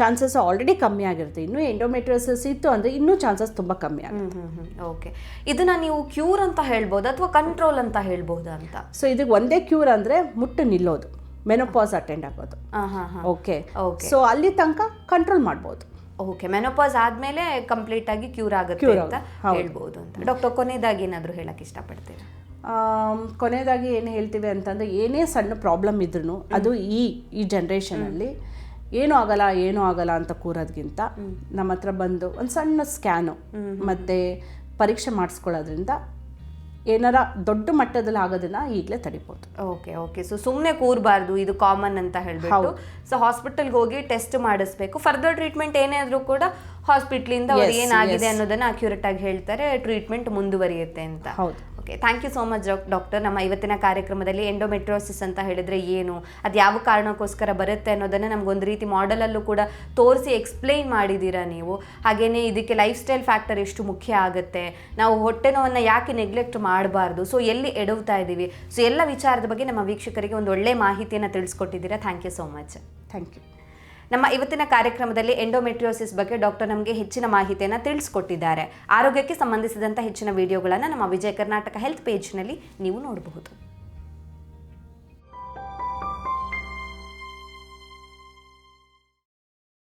ಚಾನ್ಸಸ್ ಆಲ್ರೆಡಿ ಕಮ್ಮಿ ಆಗಿರುತ್ತೆ. ಇನ್ನೂ ಎಂಡೋಮೆಟ್ರಿಯೋಸಿಸ್ ಇತ್ತು ಅಂದರೆ ಇನ್ನೂ ಚಾನ್ಸಸ್ ತುಂಬ ಕಮ್ಮಿ ಆಗುತ್ತೆ. ಓಕೆ ಇದನ್ನ ನೀವು ಕ್ಯೂರ್ ಅಂತ ಹೇಳ್ಬೋದು ಅಥವಾ ಕಂಟ್ರೋಲ್ ಅಂತ ಹೇಳ್ಬೋದು ಅಂತ? ಸೊ ಇದಕ್ಕೆ ಒಂದೇ ಕ್ಯೂರ್ ಅಂದರೆ ಮುಟ್ಟು ನಿಲ್ಲೋದು. ಮೆನೋಪಾಸ್ ಅಟೆಂಡ್ ಆಗೋದು. ಹಾ ಹಾ ಹಾ. ಓಕೆ ಓಕೆ ಸೊ ಅಲ್ಲಿ ತನಕ ಕಂಟ್ರೋಲ್ ಮಾಡ್ಬೋದು. ಓಕೆ ಮೆನೋಪಾಸ್ ಆದ್ಮೇಲೆ ಕಂಪ್ಲೀಟ್ ಆಗಿ ಕ್ಯೂರ್ ಆಗುತ್ತೆ Cure ಅಂತ ಆಗುತ್ತೆ. ಹೌದು. ಹೇಳ್ಬೋದು ಅಂತ. ಡಾಕ್ಟರ್ ಕೊನೆಯದಾಗಿ ಏನಾದರೂ ಹೇಳಕ್ಕೆ ಇಷ್ಟಪಡ್ತೀರಾ? ಆಮ್, ಕೊನೆಯದಾಗಿ ಏನು ಹೇಳ್ತೀವಿ ಅಂತಂದರೆ ಏನೇ ಸಣ್ಣ ಪ್ರಾಬ್ಲಮ್ ಇದ್ರೂ ಅದು ಈ ಈ ಜನ್ರೇಷನಲ್ಲಿ ಏನೂ ಆಗಲ್ಲ ಏನೂ ಆಗಲ್ಲ ಅಂತ ಕೂರೋದ್ಗಿಂತ ನಮ್ಮ ಹತ್ರ ಬಂದು ಒಂದು ಸಣ್ಣ ಸ್ಕ್ಯಾನು ಮತ್ತು ಪರೀಕ್ಷೆ ಮಾಡಿಸ್ಕೊಳ್ಳೋದ್ರಿಂದ ಏನಾರ ದೊಡ್ಡ ಮಟ್ಟದಲ್ಲಿ ಆಗೋದನ್ನ ಈಗಲೇ ತಡಿಬೋದು. ಓಕೆ ಓಕೆ ಸೊ ಸುಮ್ಮನೆ ಕೂರಬಾರ್ದು ಇದು ಕಾಮನ್ ಅಂತ ಹೇಳ್ಬಿಟ್ಟು. ಸೊ ಹಾಸ್ಪಿಟಲ್ಗೆ ಹೋಗಿ ಟೆಸ್ಟ್ ಮಾಡಿಸ್ಬೇಕು. ಫರ್ದರ್ ಟ್ರೀಟ್ಮೆಂಟ್ ಏನೇ ಆದ್ರೂ ಕೂಡ ಹಾಸ್ಪಿಟ್ಲಿಂದ ಏನಾಗಿದೆ. ಅನ್ನೋದನ್ನ ಅಕ್ಯುರೇಟ್ ಆಗಿ ಹೇಳ್ತಾರೆ. ಟ್ರೀಟ್ಮೆಂಟ್ ಮುಂದುವರಿಯುತ್ತೆ ಅಂತ. ಹೌದು. Okay thank you so much doctor ನಮ್ಮ ಇವತ್ತಿನ ಕಾರ್ಯಕ್ರಮದಲ್ಲಿ ಎಂಡೋಮೆಟ್ರೋಸಿಸ್ ಅಂತ ಹೇಳಿದ್ರೆ ಏನು? ಅದು ಯಾವ ಕಾರಣಕ್ಕೋಸ್ಕರ ಬರುತ್ತೆ ಅನ್ನೋದನ್ನು ನಮಗೊಂದು ರೀತಿ ಮಾಡೆಲಲ್ಲೂ ಕೂಡ ತೋರಿಸಿ ಎಕ್ಸ್ಪ್ಲೈನ್ ಮಾಡಿದ್ದೀರಾ ನೀವು? ಹಾಗೆಯೇ ಇದಕ್ಕೆ ಲೈಫ್ ಸ್ಟೈಲ್ ಫ್ಯಾಕ್ಟರ್ ಎಷ್ಟು ಮುಖ್ಯ ಆಗುತ್ತೆ? ನಾವು ಹೊಟ್ಟೆ ನೋವನ್ನು ಯಾಕೆ ನೆಗ್ಲೆಕ್ಟ್ ಮಾಡಬಾರ್ದು? ಸೊ ಎಲ್ಲಿ ಎಡವ್ತಾ ಇದ್ದೀವಿ ಸೊ ಎಲ್ಲ ವಿಚಾರದ ಬಗ್ಗೆ ನಮ್ಮ ವೀಕ್ಷಕರಿಗೆ ಒಂದು ಒಳ್ಳೆಯ ಮಾಹಿತಿಯನ್ನು ತಿಳಿಸ್ಕೊಟ್ಟಿದ್ದೀರಾ. Thank you so much thank you ನಮ್ಮ ಇವತ್ತಿನ ಕಾರ್ಯಕ್ರಮದಲ್ಲಿ ಎಂಡೋಮೆಟ್ರಿಯೋಸಿಸ್ ಬಗ್ಗೆ ಡಾಕ್ಟರ್ ನಮಗೆ ಹೆಚ್ಚಿನ ಮಾಹಿತಿಯನ್ನು ತಿಳಿಸ್ಕೊಟ್ಟಿದ್ದಾರೆ. ಆರೋಗ್ಯಕ್ಕೆ ಸಂಬಂಧಿಸಿದಂಥ ಹೆಚ್ಚಿನ ವಿಡಿಯೋಗಳನ್ನು ನಮ್ಮ ವಿಜಯ ಕರ್ನಾಟಕ ಹೆಲ್ತ್ ಪೇಜ್ನಲ್ಲಿ ನೀವು ನೋಡಬಹುದು.